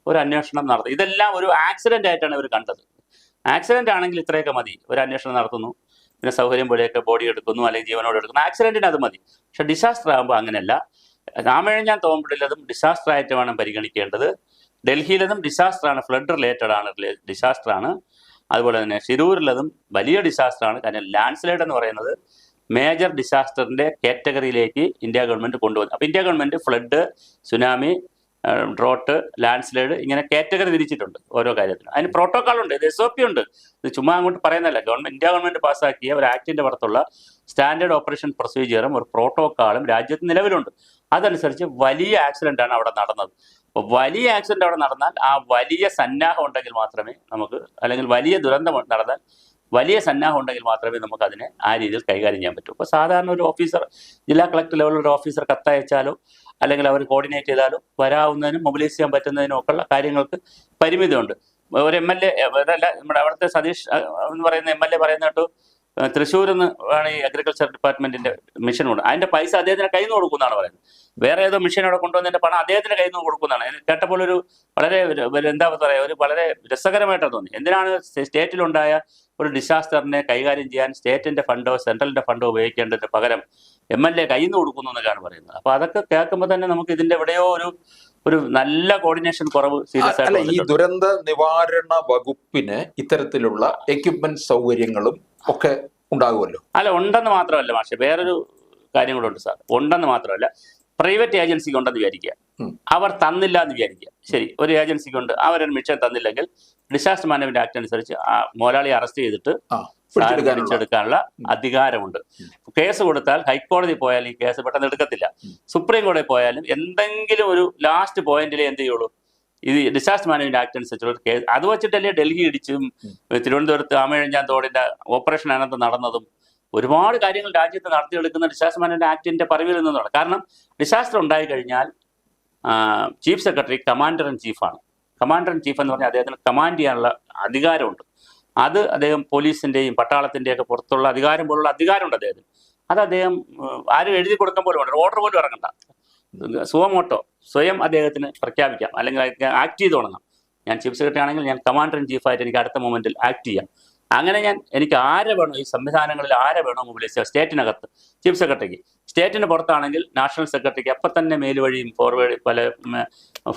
S2: ഒരു അന്വേഷണം നടത്തി ഇതെല്ലാം ഒരു ആക്സിഡന്റ് ആയിട്ടാണ് ഇവർ കണ്ടത്. ആക്സിഡന്റ് ആണെങ്കിൽ ഇത്രയൊക്കെ മതി. ഒരു അന്വേഷണം നടത്തുന്നു. പിന്നെ സൗകര്യം പോലെയൊക്കെ ബോഡി എടുക്കുന്നു അല്ലെങ്കിൽ ജീവനോട് എടുക്കുന്നു. ആക്സിഡന്റിന് അത് മതി. പക്ഷെ ഡിസാസ്റ്റർ ആകുമ്പോൾ അങ്ങനെയല്ല. രാമഴഞ്ഞാൻ തോമ്പടില്ലതും ഡിസാസ്റ്റർ ആയിട്ട് വേണം പരിഗണിക്കേണ്ടത്. ഡൽഹിയിലതും ഡിസാസ്റ്റർ ആണ് ഫ്ലഡ് റിലേറ്റഡ് ആണ് ഡിസാസ്റ്റർ ആണ്. അതുപോലെ തന്നെ ഷിരൂരിലതും വലിയ ഡിസാസ്റ്റർ ആണ്. കാരണം ലാൻഡ് സ്ലൈഡ് എന്ന് പറയുന്നത് മേജർ ഡിസാസ്റ്ററിന്റെ കാറ്റഗറിയിലേക്ക് ഇന്ത്യ ഗവൺമെന്റ് കൊണ്ടുവന്നു. അപ്പോൾ India government flood tsunami drought landslide ഇങ്ങനെ കാറ്റഗറി തിരിച്ചിട്ടുണ്ട് ഓരോ കാര്യത്തിനും. അതിന് പ്രോട്ടോക്കോൾ ഉണ്ട് ഇത് എസ് ഒ പി ഉണ്ട്. ഇത് ചുമ്മാ അങ്ങോട്ട് പറയുന്നതല്ല. ഗവൺമെന്റ് ഇന്ത്യ ഗവൺമെന്റ് പാസ്സാക്കിയ ഒരു ആക്ടിന്റെ പുറത്തുള്ള സ്റ്റാൻഡേർഡ് ഓപ്പറേഷൻ പ്രൊസീജിയറും ഒരു പ്രോട്ടോക്കോളും രാജ്യത്ത് നിലവിലുണ്ട്. അതനുസരിച്ച് വലിയ ആക്സിഡന്റ് ആണ് അവിടെ നടന്നത്. അപ്പോൾ വലിയ ആക്സിഡന്റ് അവിടെ നടന്നാൽ ആ വലിയ സന്നാഹം ഉണ്ടെങ്കിൽ മാത്രമേ നമുക്ക് അല്ലെങ്കിൽ വലിയ ദുരന്തം നടന്നാൽ വലിയ സന്നാഹം ഉണ്ടെങ്കിൽ മാത്രമേ നമുക്ക് അതിനെ ആ രീതിയിൽ കൈകാര്യം ചെയ്യാൻ പറ്റൂ. അപ്പോൾ സാധാരണ ഒരു ഓഫീസർ ജില്ലാ കളക്ടർ ലെവലിലുള്ള ഓഫീസർ കത്തയച്ചാലോ അല്ലെങ്കിൽ അവർ കോർഡിനേറ്റ് ചെയ്താലോ വരാവുന്നതിനും മൊബിലൈസ് ചെയ്യാൻ പറ്റുന്നതിനും ഒക്കെ ഉള്ള കാര്യങ്ങൾക്ക് പരിമിതിയുണ്ട്. ഒരു എം എൽ എ അതല്ല നമ്മുടെ അവിടുത്തെ സതീഷ് എന്ന് പറയുന്ന എം എൽ എ പറയുന്ന കേട്ടു ഏഹ്, എന്ന് ആണ് ഈ അഗ്രികൾച്ചർ ഡിപ്പാർട്ട്മെന്റിന്റെ മിഷൻ കൊണ്ട്. അതിന്റെ പൈസ അദ്ദേഹത്തിന് കയ്യിൽ നിന്ന് കൊടുക്കുന്നതാണ് പറയുന്നത്. വേറെ ഏതോ മിഷൻ അവിടെ കൊണ്ടുവന്നതിന്റെ പണം അദ്ദേഹത്തിന് കയ്യിൽ നിന്ന് കൊടുക്കുന്നതാണ് കേട്ടപ്പോൾ ഒരു വളരെ എന്താ പറയുക ഒരു വളരെ രസകരമായിട്ടാണ് തോന്നി. എന്തിനാണ് സ്റ്റേറ്റിലുണ്ടായ ഒരു ഡിസാസ്റ്ററിനെ കൈകാര്യം ചെയ്യാൻ സ്റ്റേറ്റിന്റെ ഫണ്ടോ സെൻട്രലിന്റെ ഫണ്ടോ ഉപയോഗിക്കേണ്ടതിന് പകരം എം എൽ എ കയ്യിൽ നിന്ന് കൊടുക്കുന്നു എന്നൊക്കെയാണ് പറയുന്നത്. അപ്പൊ അതൊക്കെ കേൾക്കുമ്പോൾ തന്നെ നമുക്ക് ഇതിന്റെ എവിടെയോ ഒരു ഒരു നല്ല കോർഡിനേഷൻ കുറവ് സീരിയസ് ആയിട്ട്
S1: ഈ. ദുരന്ത നിവാരണ വകുപ്പിന് ഇത്തരത്തിലുള്ള എക്യുപ്മെന്റ് സൗകര്യങ്ങളും ഒക്കെ ഉണ്ടാകുമല്ലോ.
S2: അല്ല ഉണ്ടെന്ന് മാത്രമല്ല മാഷെ വേറൊരു കാര്യം കൂടെ ഉണ്ട് സാർ. ഉണ്ടെന്ന് മാത്രമല്ല പ്രൈവറ്റ് ഏജൻസിക്ക് ഉണ്ടെന്ന് വിചാരിക്കുക. അവർ തന്നില്ല എന്ന് വിചാരിക്കുക. ശരി ഒരു ഏജൻസിക്ക് ഉണ്ട് അവരൊരു മിഷൻ തന്നില്ലെങ്കിൽ ഡിസാസ്റ്റർ മാനേജ്മെന്റ് ആക്ട് അനുസരിച്ച് ആ മുതലാളിയെ അറസ്റ്റ് ചെയ്തിട്ട് ടുക്കാനുള്ള
S1: പിടിച്ചെടുക്കാനുള്ള
S2: അധികാരമുണ്ട്. കേസ് കൊടുത്താൽ ഹൈക്കോടതി പോയാൽ ഈ കേസ് പെട്ടെന്ന് എടുക്കത്തില്ല. സുപ്രീം കോടതി പോയാലും എന്തെങ്കിലും ഒരു ലാസ്റ്റ് പോയിന്റിലേ എന്ത് ചെയ്യുള്ളൂ? ഇത് ഡിസാസ്റ്റർ മാനേജ്മെന്റ് ആക്ട് അനുസരിച്ചുള്ള ഒരു കേസ് അത് വെച്ചിട്ടല്ലേ ഡൽഹി ഇടിച്ചും തിരുവനന്തപുരത്ത് ആമഴിഞ്ഞാൻ തോടിന്റെ ഓപ്പറേഷൻ അനന്ത് നടന്നതും ഒരുപാട് കാര്യങ്ങൾ രാജ്യത്ത് നടത്തിയെടുക്കുന്ന ഡിസാസ്റ്റർ മാനേജ്മെന്റ് ആക്ടിന്റെ പറവിൽ നിന്നാണ് കാരണം ഡിസാസ്റ്റർ ഉണ്ടായി കഴിഞ്ഞാൽ ചീഫ് സെക്രട്ടറി കമാൻഡർ ഇൻ ചീഫാണ് കമാൻഡർ ഇൻ ചീഫ് എന്ന് പറഞ്ഞാൽ അദ്ദേഹത്തിന് കമാൻഡ് ചെയ്യാനുള്ള അധികാരമുണ്ട്. അത് അദ്ദേഹം പോലീസിന്റെയും പട്ടാളത്തിന്റെയും ഒക്കെ പുറത്തുള്ള അധികാരം പോലുള്ള അധികാരമുണ്ട് അദ്ദേഹത്തിന്. അത് അദ്ദേഹം ആരും എഴുതി കൊടുക്കാൻ പോലും ഉണ്ട് ഓർഡർ പോലും ഇറങ്ങണ്ട. സുവമോട്ടോ സ്വയം അദ്ദേഹത്തിന് പ്രഖ്യാപിക്കാം. അല്ലെങ്കിൽ ആക്ട് ചെയ്ത് തുടങ്ങാം. ഞാൻ ചീഫ് സെക്രട്ടറി ആണെങ്കിൽ ഞാൻ കമാൻഡർ ഇൻ ചീഫായിട്ട് എനിക്ക് അടുത്ത മൊമെന്റിൽ ആക്ട് ചെയ്യാം. അങ്ങനെ ഞാൻ എനിക്ക് ആരെ വേണോ ഈ സംവിധാനങ്ങളിൽ ആരെ വേണോ മൊബിലൈസ് സ്റ്റേറ്റിനകത്ത് ചീഫ് സെക്രട്ടറിക്ക് സ്റ്റേറ്റിന് പുറത്താണെങ്കിൽ നാഷണൽ സെക്രട്ടറിക്ക് അപ്പം തന്നെ മെയിൽ വഴിയും ഫോർവേഡ് പല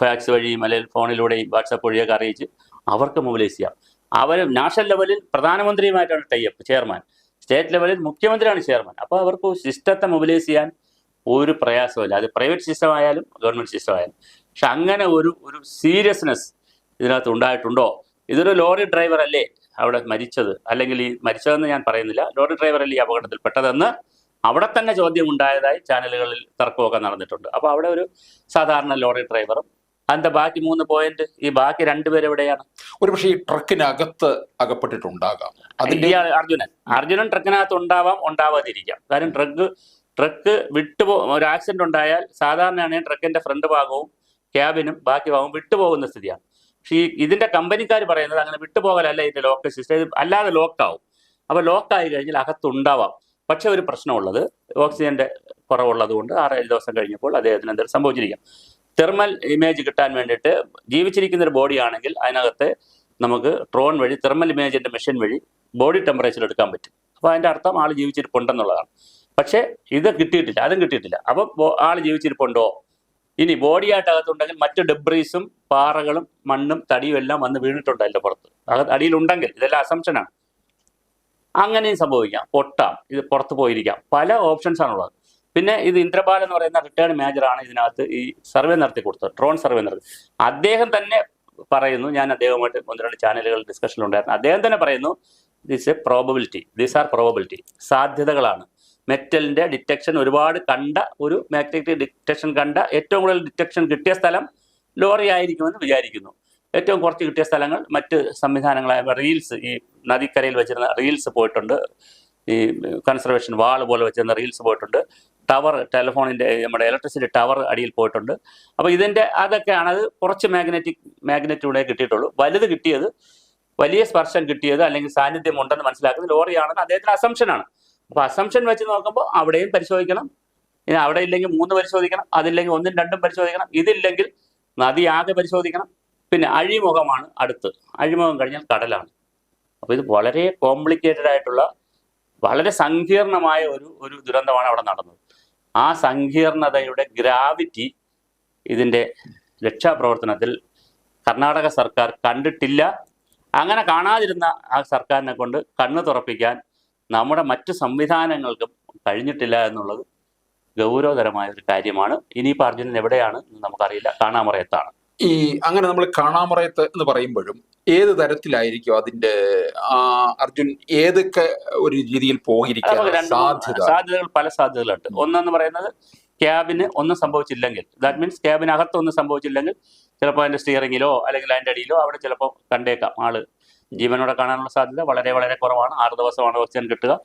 S2: ഫാക്സ് വഴിയും അല്ലെങ്കിൽ ഫോണിലൂടെയും വാട്സാപ്പ് വഴിയൊക്കെ അറിയിച്ച് അവർക്ക് മൊബിലൈസ് ചെയ്യാം. അവർ നാഷണൽ ലെവലിൽ പ്രധാനമന്ത്രിയുമായിട്ടാണ് ടൈ അപ്പ് ചെയർമാൻ സ്റ്റേറ്റ് ലെവലിൽ മുഖ്യമന്ത്രിയാണ് ചെയർമാൻ അപ്പോൾ അവർക്ക് സിസ്റ്റത്തെ മൊബിലൈസ് ചെയ്യാൻ ഒരു പ്രയാസമില്ല അത് പ്രൈവറ്റ് സിസ്റ്റം ആയാലും ഗവൺമെന്റ് സിസ്റ്റം ആയാലും. പക്ഷെ അങ്ങനെ ഒരു ഒരു സീരിയസ്നെസ് ഇതിനകത്ത് ഉണ്ടായിട്ടുണ്ടോ? ഇതൊരു ലോറി ഡ്രൈവർ അല്ലേ അവിടെ മരിച്ചത്? അല്ലെങ്കിൽ ഈ മരിച്ചതെന്ന് ഞാൻ പറയുന്നില്ല. ലോറി ഡ്രൈവർ അല്ലേ ഈ അപകടത്തിൽ പെട്ടതെന്ന് അവിടെ തന്നെ ചോദ്യം ഉണ്ടായതായി ചാനലുകളിൽ തർക്കമൊക്കെ നടന്നിട്ടുണ്ട്. അപ്പോൾ അവിടെ ഒരു സാധാരണ ലോറി ഡ്രൈവറും അതിന്റെ ബാക്കി മൂന്ന് പോയിന്റ് ഈ ബാക്കി രണ്ടുപേരും എവിടെയാണ്?
S1: ഒരുപക്ഷെ ഈ ട്രക്കിനകത്ത് അകപ്പെട്ടിട്ടുണ്ടാകാം. അതിന്റെ
S2: അർജുനൻ. അർജുനൻ ട്രക്കിനകത്ത് ഉണ്ടാവാം ഉണ്ടാവാതിരിക്കാം. കാരണം ട്രക്ക് ട്രക്ക് വിട്ടുപോ ഒരു ആക്സിഡന്റ് ഉണ്ടായാൽ സാധാരണയാണെങ്കിൽ ട്രക്കിന്റെ ഫ്രണ്ട് ഭാഗവും ക്യാബിനും ബാക്കി ഭാഗവും വിട്ടുപോകുന്ന സ്ഥിതിയാണ്. പക്ഷേ ഈ ഇതിന്റെ കമ്പനിക്കാർ പറയുന്നത് അങ്ങനെ വിട്ടുപോകലല്ല ഇതിന്റെ ലോക്ക് സിസ്റ്റം ഇത് അല്ലാതെ ലോക്കാവും അപ്പോൾ ലോക്കായി കഴിഞ്ഞാൽ അകത്തുണ്ടാവാം. പക്ഷെ ഒരു പ്രശ്നമുള്ളത് ഓക്സിജന്റെ കുറവുള്ളത് കൊണ്ട് ആറേഴ് ദിവസം കഴിഞ്ഞപ്പോൾ അദ്ദേഹത്തിന് എന്തെങ്കിലും സംഭവിച്ചിരിക്കാം. തെർമൽ ഇമേജ് കിട്ടാൻ വേണ്ടിയിട്ട് ജീവിച്ചിരിക്കുന്ന ഒരു ബോഡി ആണെങ്കിൽ അതിനകത്ത് നമുക്ക് ഡ്രോൺ വഴി തെർമൽ ഇമേജിന്റെ മെഷീൻ വഴി ബോഡി ടെമ്പറേച്ചർ എടുക്കാൻ പറ്റും. അപ്പോൾ അതിന്റെ അർത്ഥം ആൾ ജീവിച്ചിരിപ്പുണ്ടെന്നുള്ളതാണ്. പക്ഷേ ഇത് കിട്ടിയിട്ടില്ല അതും കിട്ടിയിട്ടില്ല. അപ്പം ആൾ ജീവിച്ചിരിപ്പുണ്ടോ? ഇനി ബോഡിയായിട്ട് അകത്തുണ്ടെങ്കിൽ മറ്റു ഡെബ്രീസും പാറകളും മണ്ണും തടിയും എല്ലാം വന്ന് വീണിട്ടുണ്ട് അതിന്റെ പുറത്ത്? അടിയിലുണ്ടെങ്കിൽ ഇതെല്ലാം അസംഷനാണ് അങ്ങനെയും സംഭവിക്കാം. പൊട്ടാം. ഇത് പുറത്ത് പോയിരിക്കാം. പല ഓപ്ഷൻസ് ആണുള്ളത് പിന്നെ ഇത് ഇന്ദ്രപാൽ എന്ന് പറയുന്ന റിട്ടയർഡ് മേജറാണ് ഇതിനകത്ത് ഈ സർവേ നടത്തി കൊടുത്തത്. ഡ്രോൺ സർവേ നടത്തി. അദ്ദേഹം തന്നെ പറയുന്നു ഞാൻ അദ്ദേഹവുമായിട്ട് ഒന്ന് രണ്ട് ചാനലുകൾ ഡിസ്കഷനിലുണ്ടായിരുന്നു അദ്ദേഹം തന്നെ പറയുന്നു this a probability these are probability സാധ്യതകളാണ്. മെറ്റലിന്റെ ഡിറ്റക്ഷൻ ഒരുപാട് കണ്ട ഒരു മാഗ്നറ്റിക് ഡിറ്റക്ഷൻ കണ്ട ഏറ്റവും കൂടുതൽ ഡിറ്റക്ഷൻ കിട്ടിയ സ്ഥലം ലോറി ആയിരിക്കുമെന്ന് വിചാരിക്കുന്നു. ഏറ്റവും കുറച്ച് കിട്ടിയ സ്ഥലങ്ങൾ മറ്റ് സംവിധാനങ്ങളായ റീൽസ് ഈ നദിക്കരയിൽ വെച്ചിരുന്ന റീൽസ് പോയിട്ടുണ്ട്. ഈ കൺസർവേഷൻ വാൾ പോലെ വെച്ചിരുന്ന റീൽസ് പോയിട്ടുണ്ട്. ടവർ ടെലിഫോണിന്റെ നമ്മുടെ ഇലക്ട്രിസിറ്റി ടവർ അടിയിൽ പോയിട്ടുണ്ട്. അപ്പോൾ ഇതിന്റെ അതൊക്കെയാണ് അത് കുറച്ച് മാഗ്നറ്റിക് മാഗ്നറ്റിലൂടെ കിട്ടിയിട്ടുള്ളൂ. വലുത് കിട്ടിയത് വലിയ സ്പർശം കിട്ടിയത് അല്ലെങ്കിൽ സാന്നിധ്യം ഉണ്ടെന്ന് മനസ്സിലാക്കുന്നത് ലോറിയാണെന്ന് അദ്ദേഹത്തിന്റെ അസംഷനാണ് അപ്പോൾ അസംഷൻ വെച്ച് നോക്കുമ്പോൾ അവിടെയും പരിശോധിക്കണം. ഇനി അവിടെ ഇല്ലെങ്കിൽ മൂന്ന് പരിശോധിക്കണം അതില്ലെങ്കിൽ ഒന്നും രണ്ടും പരിശോധിക്കണം ഇതില്ലെങ്കിൽ നദി ആകെ പരിശോധിക്കണം. പിന്നെ അഴിമുഖമാണ് അടുത്ത്. അഴിമുഖം കഴിഞ്ഞാൽ കടലാണ്. അപ്പോൾ ഇത് വളരെ കോംപ്ലിക്കേറ്റഡ് ആയിട്ടുള്ള വളരെ സങ്കീർണമായ ഒരു ഒരു ദുരന്തമാണ് അവിടെ നടന്നത്. ആ സങ്കീർണതയുടെ ഗ്രാവിറ്റി ഇതിന്റെ രക്ഷാപ്രവർത്തനത്തിൽ കർണാടക സർക്കാർ കണ്ടിട്ടില്ല. അങ്ങനെ കാണാതിരുന്ന ആ സർക്കാരിനെ കൊണ്ട് കണ്ണു തുറപ്പിക്കാൻ നമ്മുടെ മറ്റ് സംവിധാനങ്ങൾക്കും കഴിഞ്ഞിട്ടില്ല എന്നുള്ളത് ഗൗരവതരമായ ഒരു കാര്യമാണ് ഇനിയിപ്പോൾ അർജുനൻ എവിടെയാണ് നമുക്കറിയില്ല. കാണാമറയത്താണ്.
S1: ഈ അങ്ങനെ നമ്മൾ കാണാമറയത്ത് എന്ന് പറയുമ്പോഴും ഏത് തരത്തിലായിരിക്കും അതിന്റെ ആ, അർജുൻ ഏതൊക്കെ ഒരു രീതിയിൽ പോയിരിക്കാൻ സാധ്യത?
S2: സാധ്യതകൾ പല സാധ്യതകളുണ്ട്. ഒന്നെന്ന് പറയുന്നത് ക്യാബിന് ഒന്നും സംഭവിച്ചില്ലെങ്കിൽ. ദാറ്റ് മീൻസ് ക്യാബിനകത്തൊന്നും സംഭവിച്ചില്ലെങ്കിൽ ചിലപ്പോൾ അതിന്റെ സ്റ്റിയറിങ്ങിലോ അല്ലെങ്കിൽ അതിന്റെ അടിയിലോ അവിടെ ചിലപ്പോൾ കണ്ടേക്കാം ആൾ. ജീവനോടെ കാണാനുള്ള സാധ്യത വളരെ വളരെ കുറവാണ്. ആറ് ദിവസമാണ് ഓക്സിജൻ കിട്ടുക.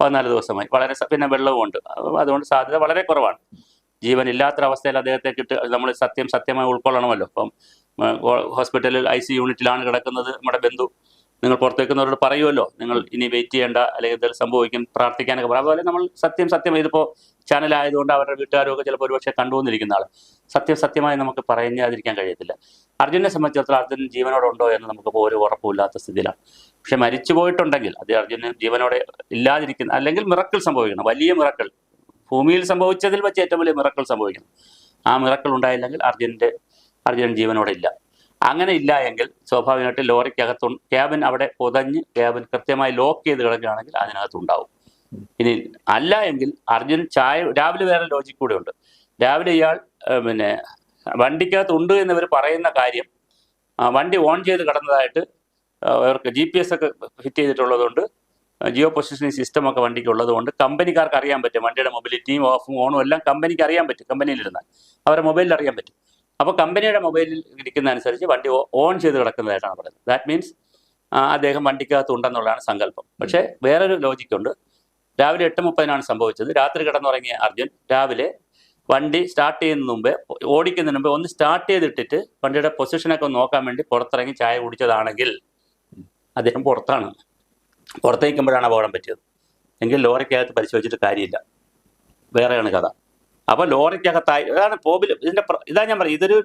S2: പതിനാല് ദിവസമായി. വളരെ പിന്നെ വെള്ളവും ഉണ്ട്. അതുകൊണ്ട് സാധ്യത വളരെ കുറവാണ്. ജീവൻ ഇല്ലാത്തൊരവസ്ഥയിൽ അദ്ദേഹത്തെ കിട്ടുക നമ്മൾ സത്യം സത്യമായി ഉൾക്കൊള്ളണമല്ലോ. ഇപ്പം ഹോസ്പിറ്റലിൽ ഐ സി യൂണിറ്റിലാണ് കിടക്കുന്നത്. നമ്മുടെ ബന്ധു നിങ്ങൾ പുറത്തേക്കുന്നവരോട് പറയുമല്ലോ നിങ്ങൾ ഇനി വെയിറ്റ് ചെയ്യേണ്ട അല്ലെങ്കിൽ എന്തെങ്കിലും സംഭവിക്കും പ്രാർത്ഥിക്കാനൊക്കെ പറയാം അതുപോലെ നമ്മൾ സത്യം സത്യം ഇതിപ്പോൾ ചാനലായതുകൊണ്ട് അവരുടെ വീട്ടുകാരൊക്കെ ചിലപ്പോൾ ഒരുപക്ഷെ കണ്ടുവന്നിരിക്കുന്ന ആൾ സത്യം സത്യമായി നമുക്ക് പറയാതിരിക്കാൻ കഴിയത്തില്ല. അർജുനെ സംബന്ധിച്ചിടത്തോളം അർജുൻ ജീവനോടെ ഉണ്ടോ എന്ന് നമുക്കിപ്പോൾ ഒരു ഉറപ്പുമില്ലാത്ത സ്ഥിതിയിലാണ്. പക്ഷെ മരിച്ചു പോയിട്ടുണ്ടെങ്കിൽ അത് അർജുന് ജീവനോടെ ഇല്ലാതിരിക്കുന്ന അല്ലെങ്കിൽ മിറക്കിൾ സംഭവിക്കണം വലിയ മിറക്കിൾ ഭൂമിയിൽ സംഭവിച്ചതിൽ വെച്ച് ഏറ്റവും വലിയ മിറക്കിൾ സംഭവിക്കണം. ആ മിറക്കിൾ ഉണ്ടായില്ലെങ്കിൽ അർജുന്റെ അർജുനൻ ജീവനോടെ ഇല്ല. അങ്ങനെ ഇല്ല എങ്കിൽ സ്വാഭാവികമായിട്ട് ലോറിക്കകത്തു ക്യാബിൻ അവിടെ പുതഞ്ഞ് ക്യാബിൻ കൃത്യമായി ലോക്ക് ചെയ്ത് കിടക്കുകയാണെങ്കിൽ അതിനകത്തുണ്ടാവും. ഇനി അല്ല എങ്കിൽ അർജുൻ ചായ രാവിലെ വേറെ ലോജിക് കൂടെ ഉണ്ട്. രാവിലെ ഇയാൾ പിന്നെ വണ്ടിക്കകത്ത് ഉണ്ട് എന്നിവർ പറയുന്ന കാര്യം വണ്ടി ഓൺ ചെയ്ത് കിടന്നതായിട്ട് അവർക്ക് ജി പി എസ് ഒക്കെ ഫിറ്റ് ചെയ്തിട്ടുള്ളതുകൊണ്ട് ജിയോ പൊസിഷനിങ് സിസ്റ്റം ഒക്കെ വണ്ടിക്ക് ഉള്ളതുകൊണ്ട് കമ്പനിക്കാർക്ക് അറിയാൻ പറ്റും. വണ്ടിയുടെ മൊബിലിറ്റിയും ഓഫും ഓണും എല്ലാം കമ്പനിക്ക് അറിയാൻ പറ്റും കമ്പനിയിലിരുന്നാൽ അവരുടെ മൊബൈലിൽ അറിയാൻ പറ്റും. അപ്പോൾ കമ്പനിയുടെ മൊബൈലിൽ ഇരിക്കുന്ന അനുസരിച്ച് വണ്ടി ഓൺ ചെയ്ത് കിടക്കുന്നതായിട്ടാണ് പറയുന്നത്. ദാറ്റ് മീൻസ് അദ്ദേഹം വണ്ടിക്കകത്ത് ഉണ്ടെന്നുള്ളതാണ് സങ്കല്പം. പക്ഷേ വേറൊരു ലോജിക്കുണ്ട് രാവിലെ എട്ട് മുപ്പതിനാണ് സംഭവിച്ചത്. രാത്രി കിടന്നുറങ്ങിയ അർജുൻ രാവിലെ വണ്ടി സ്റ്റാർട്ട് ചെയ്യുന്നതിന് മുമ്പേ ഓടിക്കുന്നതിന് മുമ്പേ ഒന്ന് സ്റ്റാർട്ട് ചെയ്തിട്ടിട്ട് വണ്ടിയുടെ പൊസിഷനൊക്കെ നോക്കാൻ വേണ്ടി പുറത്തിറങ്ങി ചായ കുടിച്ചതാണെങ്കിൽ അദ്ദേഹം പുറത്താണ്. പുറത്തേക്കുമ്പോഴാണ് അപകടം പറ്റിയത്. എങ്കിൽ ലോറിക്കകത്ത് പരിശോധിച്ചിട്ട് കാര്യമില്ല. വേറെയാണ് കഥ. അപ്പൊ ലോറിക്കകത്തായി. അതാണ് പോബിൽ ഇതിന്റെ ഇതാണ് ഇതാ ഞാൻ പറയും ഇതൊരു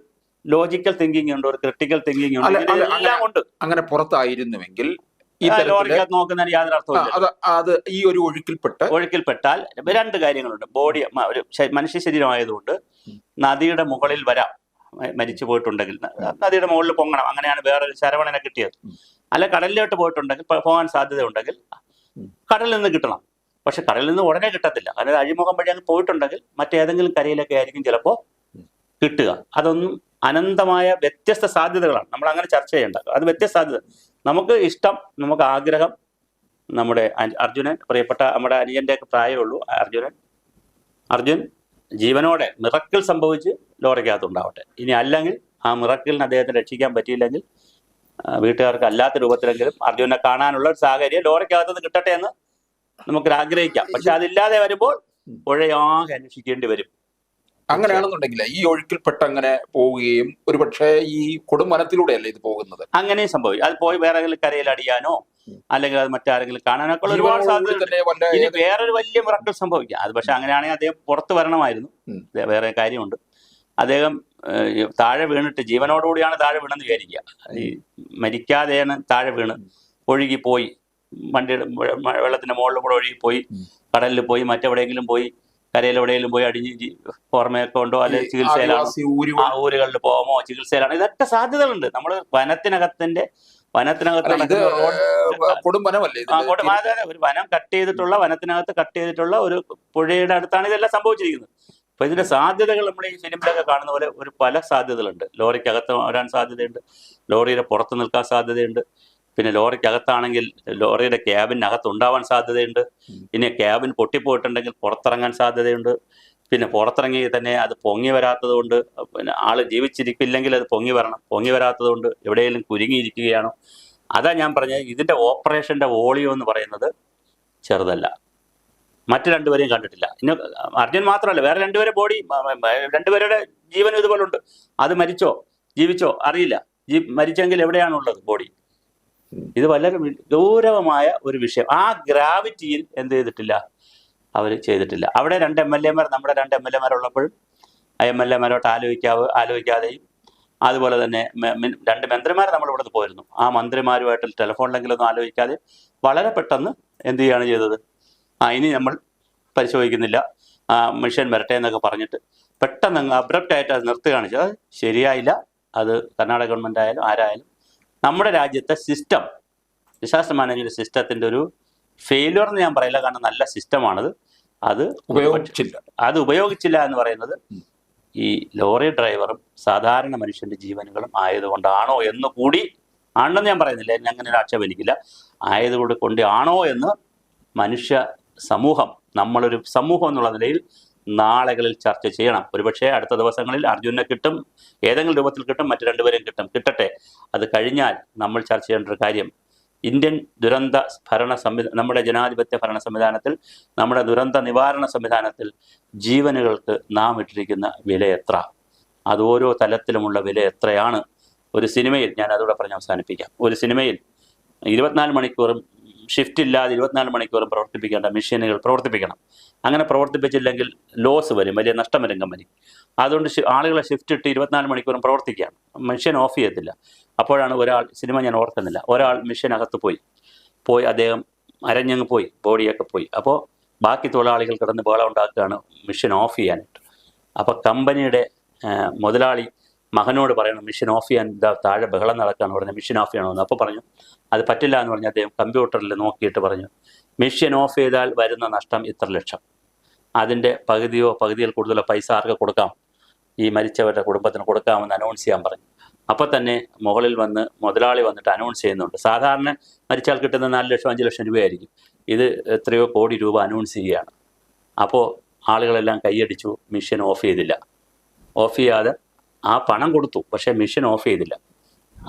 S2: ലോജിക്കൽ തിങ്കിങ് ഉണ്ട് ഒരു ക്രിട്ടിക്കൽ തിങ്കിങ് ഉണ്ട്. എല്ലാം ഉണ്ട്.
S1: അങ്ങനെ പുറത്തായിരുന്നുവെങ്കിൽ
S2: ലോറിക്കകത്ത് നോക്കുന്നതിന് യാതൊരു അർത്ഥമില്ല
S1: അത് ഈ ഒരു ഒഴുക്കിൽപ്പെട്ട്
S2: ഒഴുക്കിൽപ്പെട്ടാൽ രണ്ട് കാര്യങ്ങളുണ്ട്. ബോഡി ഒരു മനുഷ്യ ശരീരമായതുകൊണ്ട് നദിയുടെ മുകളിൽ വരാം. മരിച്ചു പോയിട്ടുണ്ടെങ്കിൽ. നദിയുടെ മുകളിൽ പൊങ്ങണം. അങ്ങനെയാണ് വേറെ ശരവണനെ കിട്ടിയത്. അല്ല കടലിലോട്ട് പോയിട്ടുണ്ടെങ്കിൽ പോകാൻ സാധ്യത
S1: ഉണ്ടെങ്കിൽ
S2: കടലിൽ നിന്ന് കിട്ടണം. പക്ഷെ കടലിൽ നിന്ന് ഉടനെ കിട്ടത്തില്ല. അതായത് അഴിമുഖം വഴി അങ്ങ് പോയിട്ടുണ്ടെങ്കിൽ മറ്റേതെങ്കിലും കരയിലൊക്കെ ആയിരിക്കും ചിലപ്പോൾ കിട്ടുക. അതൊന്നും അനന്തമായ വ്യത്യസ്ത സാധ്യതകളാണ്. നമ്മൾ അങ്ങനെ ചർച്ച ചെയ്യേണ്ട. അത് വ്യത്യസ്ത സാധ്യത. നമുക്ക് ഇഷ്ടം നമുക്ക് ആഗ്രഹം നമ്മുടെ അർജുനൻ പ്രിയപ്പെട്ട നമ്മുടെ അനിയന്റെ ഒക്കെ പ്രായമുള്ളൂ അർജുനൻ അർജുൻ ജീവനോടെ മിറക്കിൽ സംഭവിച്ച് ലോറിക്കകത്ത് ഉണ്ടാവട്ടെ ഇനി അല്ലെങ്കിൽ ആ മിറക്കിളിന് അദ്ദേഹത്തെ രക്ഷിക്കാൻ പറ്റിയില്ലെങ്കിൽ വീട്ടുകാർക്ക് അല്ലാത്ത രൂപത്തിലെങ്കിലും അർജുനെ കാണാനുള്ള ഒരു സാഹചര്യം ലോറിക്കകത്ത് കിട്ടട്ടെ എന്ന് നമുക്ക് ആഗ്രഹിക്കാം പക്ഷെ അതില്ലാതെ വരുമ്പോൾ പുഴയാകെ അന്വേഷിക്കേണ്ടി വരും.
S1: അങ്ങനെയാണെന്നുണ്ടെങ്കിൽ ഈ ഒഴുക്കിൽപ്പെട്ട് അങ്ങനെ പോവുകയും ഒരുപക്ഷെ ഈ കൊടുംവനത്തിലൂടെയല്ലേ ഇത് പോകുന്നത്?
S2: അങ്ങനെയും സംഭവിക്കും. അത് പോയി വേറെ കരയിൽ അടിയാനോ അല്ലെങ്കിൽ അത് മറ്റാരെങ്കിലും കാണാനൊക്കെ ഒരുപാട് സാധ്യത ഇനി വേറൊരു വലിയ മിറക്കിൾ സംഭവിക്കാം. അത് പക്ഷെ അങ്ങനെയാണെങ്കിൽ അദ്ദേഹം പുറത്ത് വരണമായിരുന്നു. വേറെ കാര്യമുണ്ട്. അദ്ദേഹം താഴെ വീണിട്ട് ജീവനോടുകൂടിയാണ് താഴെ വീണെന്ന് വിചാരിക്കുക. ഈ മരിക്കാതെയാണ് താഴെ വീണ് ഒഴുകി പോയി. വണ്ടിയുടെ വെള്ളത്തിന്റെ മുകളിൽ കൂടെ ഒഴുകി പോയി കടലിൽ പോയി മറ്റെവിടെയെങ്കിലും പോയി കരയിലെവിടെയെങ്കിലും പോയി അടിഞ്ഞ് ഓർമ്മയൊക്കെ ഉണ്ടോ അല്ലെങ്കിൽ ചികിത്സയിലാണ്? ആ ഊരുകളിൽ പോകാമോ ചികിത്സയിലാണോ? ഇതൊക്കെ സാധ്യതകളുണ്ട്. നമ്മൾ വനത്തിനകത്തിന്റെ വനത്തിനകത്ത് ഒരു വനം കട്ട് ചെയ്തിട്ടുള്ള വനത്തിനകത്ത് കട്ട് ചെയ്തിട്ടുള്ള ഒരു പുഴയുടെ അടുത്താണ് ഇതെല്ലാം സംഭവിച്ചിരിക്കുന്നത്. അപ്പൊ ഇതിന്റെ സാധ്യതകൾ നമ്മൾ ഈ ഫിലിമിലൊക്കെ കാണുന്ന പോലെ ഒരു പല സാധ്യതകളുണ്ട്. ലോറിക്കകത്ത് വരാൻ സാധ്യതയുണ്ട്. ലോറിയുടെ പുറത്ത് നിൽക്കാൻ സാധ്യതയുണ്ട്. പിന്നെ ലോറിക്കകത്താണെങ്കിൽ ലോറിയുടെ ക്യാബിനകത്ത് ഉണ്ടാവാൻ സാധ്യതയുണ്ട്. ഇനി ക്യാബിൻ പൊട്ടിപ്പോയിട്ടുണ്ടെങ്കിൽ പുറത്തിറങ്ങാൻ സാധ്യതയുണ്ട്. പിന്നെ പുറത്തിറങ്ങി തന്നെ അത് പൊങ്ങി വരാത്തത് കൊണ്ട് പിന്നെ ആൾ ജീവിച്ചിരിക്കില്ലെങ്കിൽ അത് പൊങ്ങി വരണം. പൊങ്ങി വരാത്തത് കൊണ്ട് എവിടെയെങ്കിലും കുരുങ്ങിയിരിക്കുകയാണോ. അതാ ഞാൻ പറഞ്ഞത്. ഇതിന്റെ ഓപ്പറേഷന്റെ വോളിയോ എന്ന് പറയുന്നത് ചെറുതല്ല. മറ്റു രണ്ടുപേരെയും കണ്ടിട്ടില്ല. ഇനി അർജുൻ മാത്രമല്ല വേറെ രണ്ടുപേരെ ബോഡി രണ്ടുപേരുടെ ജീവനും ഇതുപോലെ ഉണ്ട് അത് മരിച്ചോ? ജീവിച്ചോ? അറിയില്ല. ജീ മരിച്ചെങ്കിൽ എവിടെയാണുള്ളത് ബോഡി? ഇത് വളരെ ഗൗരവമായ ഒരു വിഷയം. ആ ഗ്രാവിറ്റിയിൽ എന്ത് ചെയ്തിട്ടില്ല? അവർ ചെയ്തിട്ടില്ല. അവിടെ രണ്ട് എം എൽ എമാർ നമ്മുടെ രണ്ട് എം എൽ എമാർ ഉള്ളപ്പോഴും ആ എം എൽ എമാരോട്ട് ആലോചിക്കാവ് ആലോചിക്കാതെയും അതുപോലെ തന്നെ രണ്ട് മന്ത്രിമാർ നമ്മൾ ഇവിടുന്ന് പോയിരുന്നു. ആ മന്ത്രിമാരുമായിട്ട് ടെലിഫോണിലെങ്കിലൊന്നും ആലോചിക്കാതെ വളരെ പെട്ടെന്ന് എന്ത് ചെയ്യുകയാണ് ചെയ്തത്? ആ ഇനി നമ്മൾ പരിശോധിക്കുന്നില്ല. ആ മിഷൻ വരട്ടെ എന്നൊക്കെ പറഞ്ഞിട്ട് പെട്ടെന്ന് അബ്രപ്റ്റ് ആയിട്ട് അത് നിർത്തുകയാണ് ചെയ്തത് ശരിയായില്ല. അത് കർണാടക ഗവൺമെന്റ് ആയാലും ആരായാലും നമ്മുടെ രാജ്യത്തെ സിസ്റ്റം ഡിസാസ്റ്റർ മാനേജ്മെന്റ് സിസ്റ്റത്തിന്റെ ഒരു ഫെയിലിയർ എന്ന് ഞാൻ പറയില്ല കാരണം നല്ല സിസ്റ്റമാണത് അത്
S1: ഉപയോഗിച്ചില്ല.
S2: അത് ഉപയോഗിച്ചില്ല എന്ന് പറയുന്നത് ഈ ലോറി ഡ്രൈവറും സാധാരണ മനുഷ്യന്റെ ജീവനുകളും ആയതുകൊണ്ടാണോ എന്ന് കൂടി ആണെന്ന് ഞാൻ പറയുന്നില്ല. ഞാൻ അങ്ങനെ ഒരു ആക്ഷേപിക്കില്ല ആയതുകൊണ്ട് കൊണ്ട് ആണോ എന്ന് മനുഷ്യ സമൂഹം നമ്മളൊരു സമൂഹം എന്നുള്ള നിലയിൽ നാളുകളിൽ ചർച്ച ചെയ്യണം. ഒരുപക്ഷെ അടുത്ത ദിവസങ്ങളിൽ അർജുനെ കിട്ടും ഏതെങ്കിലും രൂപത്തിൽ കിട്ടും മറ്റു രണ്ടുപേരെയും കിട്ടും. കിട്ടട്ടെ. അത് കഴിഞ്ഞാൽ നമ്മൾ ചർച്ച ചെയ്യേണ്ട ഒരു കാര്യം ഇന്ത്യൻ ദുരന്ത ഭരണ സംവിധാന നമ്മുടെ ജനാധിപത്യ ഭരണ സംവിധാനത്തിൽ നമ്മുടെ ദുരന്ത നിവാരണ സംവിധാനത്തിൽ ജീവനുകൾക്ക് നാം ഇട്ടിരിക്കുന്ന വില എത്ര? അത് ഓരോ തലത്തിലുമുള്ള വില എത്രയാണ്? ഒരു സിനിമയിൽ ഞാൻ അതോടെ പറഞ്ഞ് അവസാനിപ്പിക്കാം. ഒരു സിനിമയിൽ ഇരുപത്തിനാല് മണിക്കൂറും ഷിഫ്റ്റ് ഇല്ലാതെ ഇരുപത്തിനാല് മണിക്കൂറും പ്രവർത്തിപ്പിക്കേണ്ട മെഷീനുകൾ പ്രവർത്തിപ്പിക്കണം. അങ്ങനെ പ്രവർത്തിപ്പിച്ചില്ലെങ്കിൽ ലോസ് വരും വലിയ നഷ്ടം വരും. കമ്പനി അതുകൊണ്ട് ആളുകളെ ഷിഫ്റ്റ് ഇട്ട് ഇരുപത്തിനാല് മണിക്കൂറും പ്രവർത്തിക്കുകയാണ്. മെഷീൻ ഓഫ് ചെയ്യത്തില്ല. അപ്പോഴാണ് ഒരാൾ സിനിമ ഞാൻ ഓർക്കുന്നില്ല. ഒരാൾ മെഷീൻ മെഷീനകത്ത് പോയി. പോയി അദ്ദേഹം അരഞ്ഞങ്ങ് പോയി ബോഡിയൊക്കെ പോയി. അപ്പോൾ ബാക്കി തൊഴിലാളികൾ കിടന്ന് ബഹളം ഉണ്ടാക്കുകയാണ് മെഷീൻ ഓഫ് ചെയ്യാനായിട്ട്. അപ്പോൾ കമ്പനിയുടെ മുതലാളി മകനോട് പറയണം മിഷൻ ഓഫ് ചെയ്യാൻ ഇതാ താഴെ ബഹളം നടക്കുകയാണ് പറഞ്ഞു മിഷൻ ഓഫ് ചെയ്യണമെന്ന്. അപ്പോൾ പറഞ്ഞു അത് പറ്റില്ല എന്ന് പറഞ്ഞ് അദ്ദേഹം കമ്പ്യൂട്ടറിൽ നോക്കിയിട്ട് പറഞ്ഞു മിഷൻ ഓഫ് ചെയ്താൽ വരുന്ന നഷ്ടം ഇത്ര ലക്ഷം. അതിന്റെ പകുതിയോ പകുതിയിൽ കൂടുതലോ പൈസ ആർക്ക് കൊടുക്കാം? ഈ മരിച്ചവരുടെ കുടുംബത്തിന് കൊടുക്കാമെന്ന് അനൗൺസ് ചെയ്യാൻ പറഞ്ഞു. അപ്പോൾ തന്നെ മുകളിൽ വന്ന് മുതലാളി വന്നിട്ട് അനൗൺസ് ചെയ്യുന്നുണ്ട്. സാധാരണ മരിച്ചാൽ കിട്ടുന്ന നാല് ലക്ഷം അഞ്ച് ലക്ഷം രൂപയായിരിക്കും. ഇത് എത്രയോ കോടി രൂപ അനൗൺസ് ചെയ്യുകയാണ്. അപ്പോൾ ആളുകളെല്ലാം കൈയടിച്ചു മിഷൻ ഓഫ് ചെയ്തില്ല. ഓഫ് ചെയ്യാതെ ആ പണം കൊടുത്തു പക്ഷേ മെഷീൻ ഓഫ് ചെയ്തില്ല.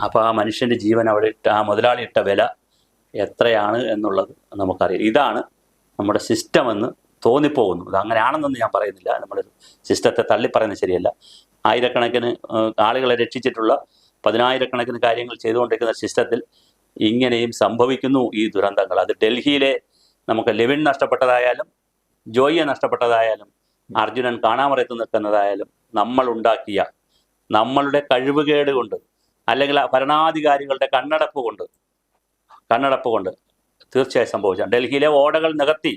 S2: അപ്പോൾ ആ മനുഷ്യന്റെ ജീവൻ അവിടെ ഇട്ട ആ മുതലാളി ഇട്ട വില എത്രയാണ് എന്നുള്ളത് നമുക്കറിയാം. ഇതാണ് നമ്മുടെ സിസ്റ്റം എന്ന് തോന്നിപ്പോകുന്നു. ഇത് അങ്ങനെയാണെന്നൊന്നും ഞാൻ പറയുന്നില്ല. നമ്മുടെ സിസ്റ്റത്തെ തള്ളിപ്പറയുന്നത് ശരിയല്ല. ആയിരക്കണക്കിന് ആളുകളെ രക്ഷിച്ചിട്ടുള്ള പതിനായിരക്കണക്കിന് കാര്യങ്ങൾ ചെയ്തുകൊണ്ടിരിക്കുന്ന സിസ്റ്റത്തിൽ ഇങ്ങനെയും സംഭവിക്കുന്നു ഈ ദുരന്തങ്ങൾ. അത് ഡൽഹിയിലെ നമുക്ക് ലെവിൻ നഷ്ടപ്പെട്ടതായാലും ജോയിയെ നഷ്ടപ്പെട്ടതായാലും അർജുനൻ കാണാമറയത്ത് നിൽക്കുന്നതായാലും നമ്മൾ ഉണ്ടാക്കിയ നമ്മളുടെ കഴിവുകേട് കൊണ്ട് അല്ലെങ്കിൽ ഭരണാധികാരികളുടെ കണ്ണടപ്പ് കൊണ്ട് കണ്ണടപ്പ് കൊണ്ട് തീർച്ചയായും സംഭവിച്ചു. ഡൽഹിയിലെ ഓടകൾ നികത്തി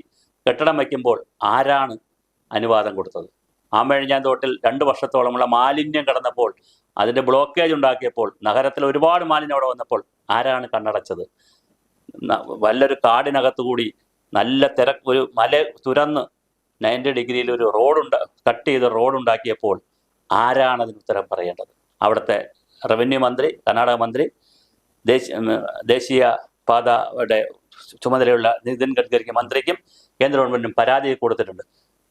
S2: കെട്ടിടം വയ്ക്കുമ്പോൾ ആരാണ് അനുവാദം കൊടുത്തത്? ആമ്പഴഞ്ഞാൻ തോട്ടിൽ രണ്ട് വർഷത്തോളമുള്ള മാലിന്യം കടന്നപ്പോൾ അതിന്റെ ബ്ലോക്കേജ് ഉണ്ടാക്കിയപ്പോൾ നഗരത്തിൽ ഒരുപാട് മാലിന്യം അവിടെ വന്നപ്പോൾ ആരാണ് കണ്ണടച്ചത്? വല്ലൊരു കാടിനകത്തു കൂടി നല്ല തിരക്ക് ഒരു മല തുരന്ന് നയന്റി ഡിഗ്രിയിൽ ഒരു റോഡുണ്ട കട്ട് ചെയ്ത് റോഡ് ഉണ്ടാക്കിയപ്പോൾ ആരാണ് അതിന് ഉത്തരം പറയേണ്ടത്? അവിടുത്തെ റവന്യൂ മന്ത്രി കർണാടക മന്ത്രി ദേശീയ പാതയുടെ ചുമതലയുള്ള നിതിൻ ഗഡ്കരിക്ക് മന്ത്രിക്കും കേന്ദ്ര ഗവൺമെന്റിനും പരാതി കൊടുത്തിട്ടുണ്ട്.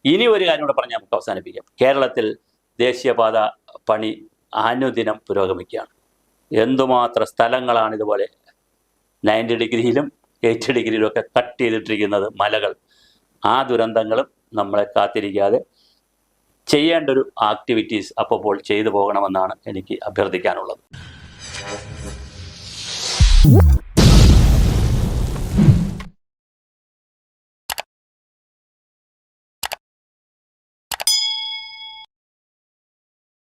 S2: ഇനി ഒരു കാര്യം കൂടെ പറഞ്ഞ് നമുക്ക് അവസാനിപ്പിക്കാം. കേരളത്തിൽ ദേശീയപാത പണി അനുദിനം പുരോഗമിക്കുകയാണ്. എന്തുമാത്രം സ്ഥലങ്ങളാണ് ഇതുപോലെ നയന്റി ഡിഗ്രിയിലും എയ്റ്റി ഡിഗ്രിയിലും ഒക്കെ കട്ട് ചെയ്തിട്ടിരിക്കുന്നത് മലകൾ. ആ ദുരന്തങ്ങളും നമ്മളെ കാത്തിരിക്കാതെ ചെയ്യേണ്ട ഒരു ആക്ടിവിറ്റീസ് അപ്പോൾ ചെയ്തു പോകണമെന്നാണ് എനിക്ക് അഭ്യർത്ഥിക്കാനുള്ളത്.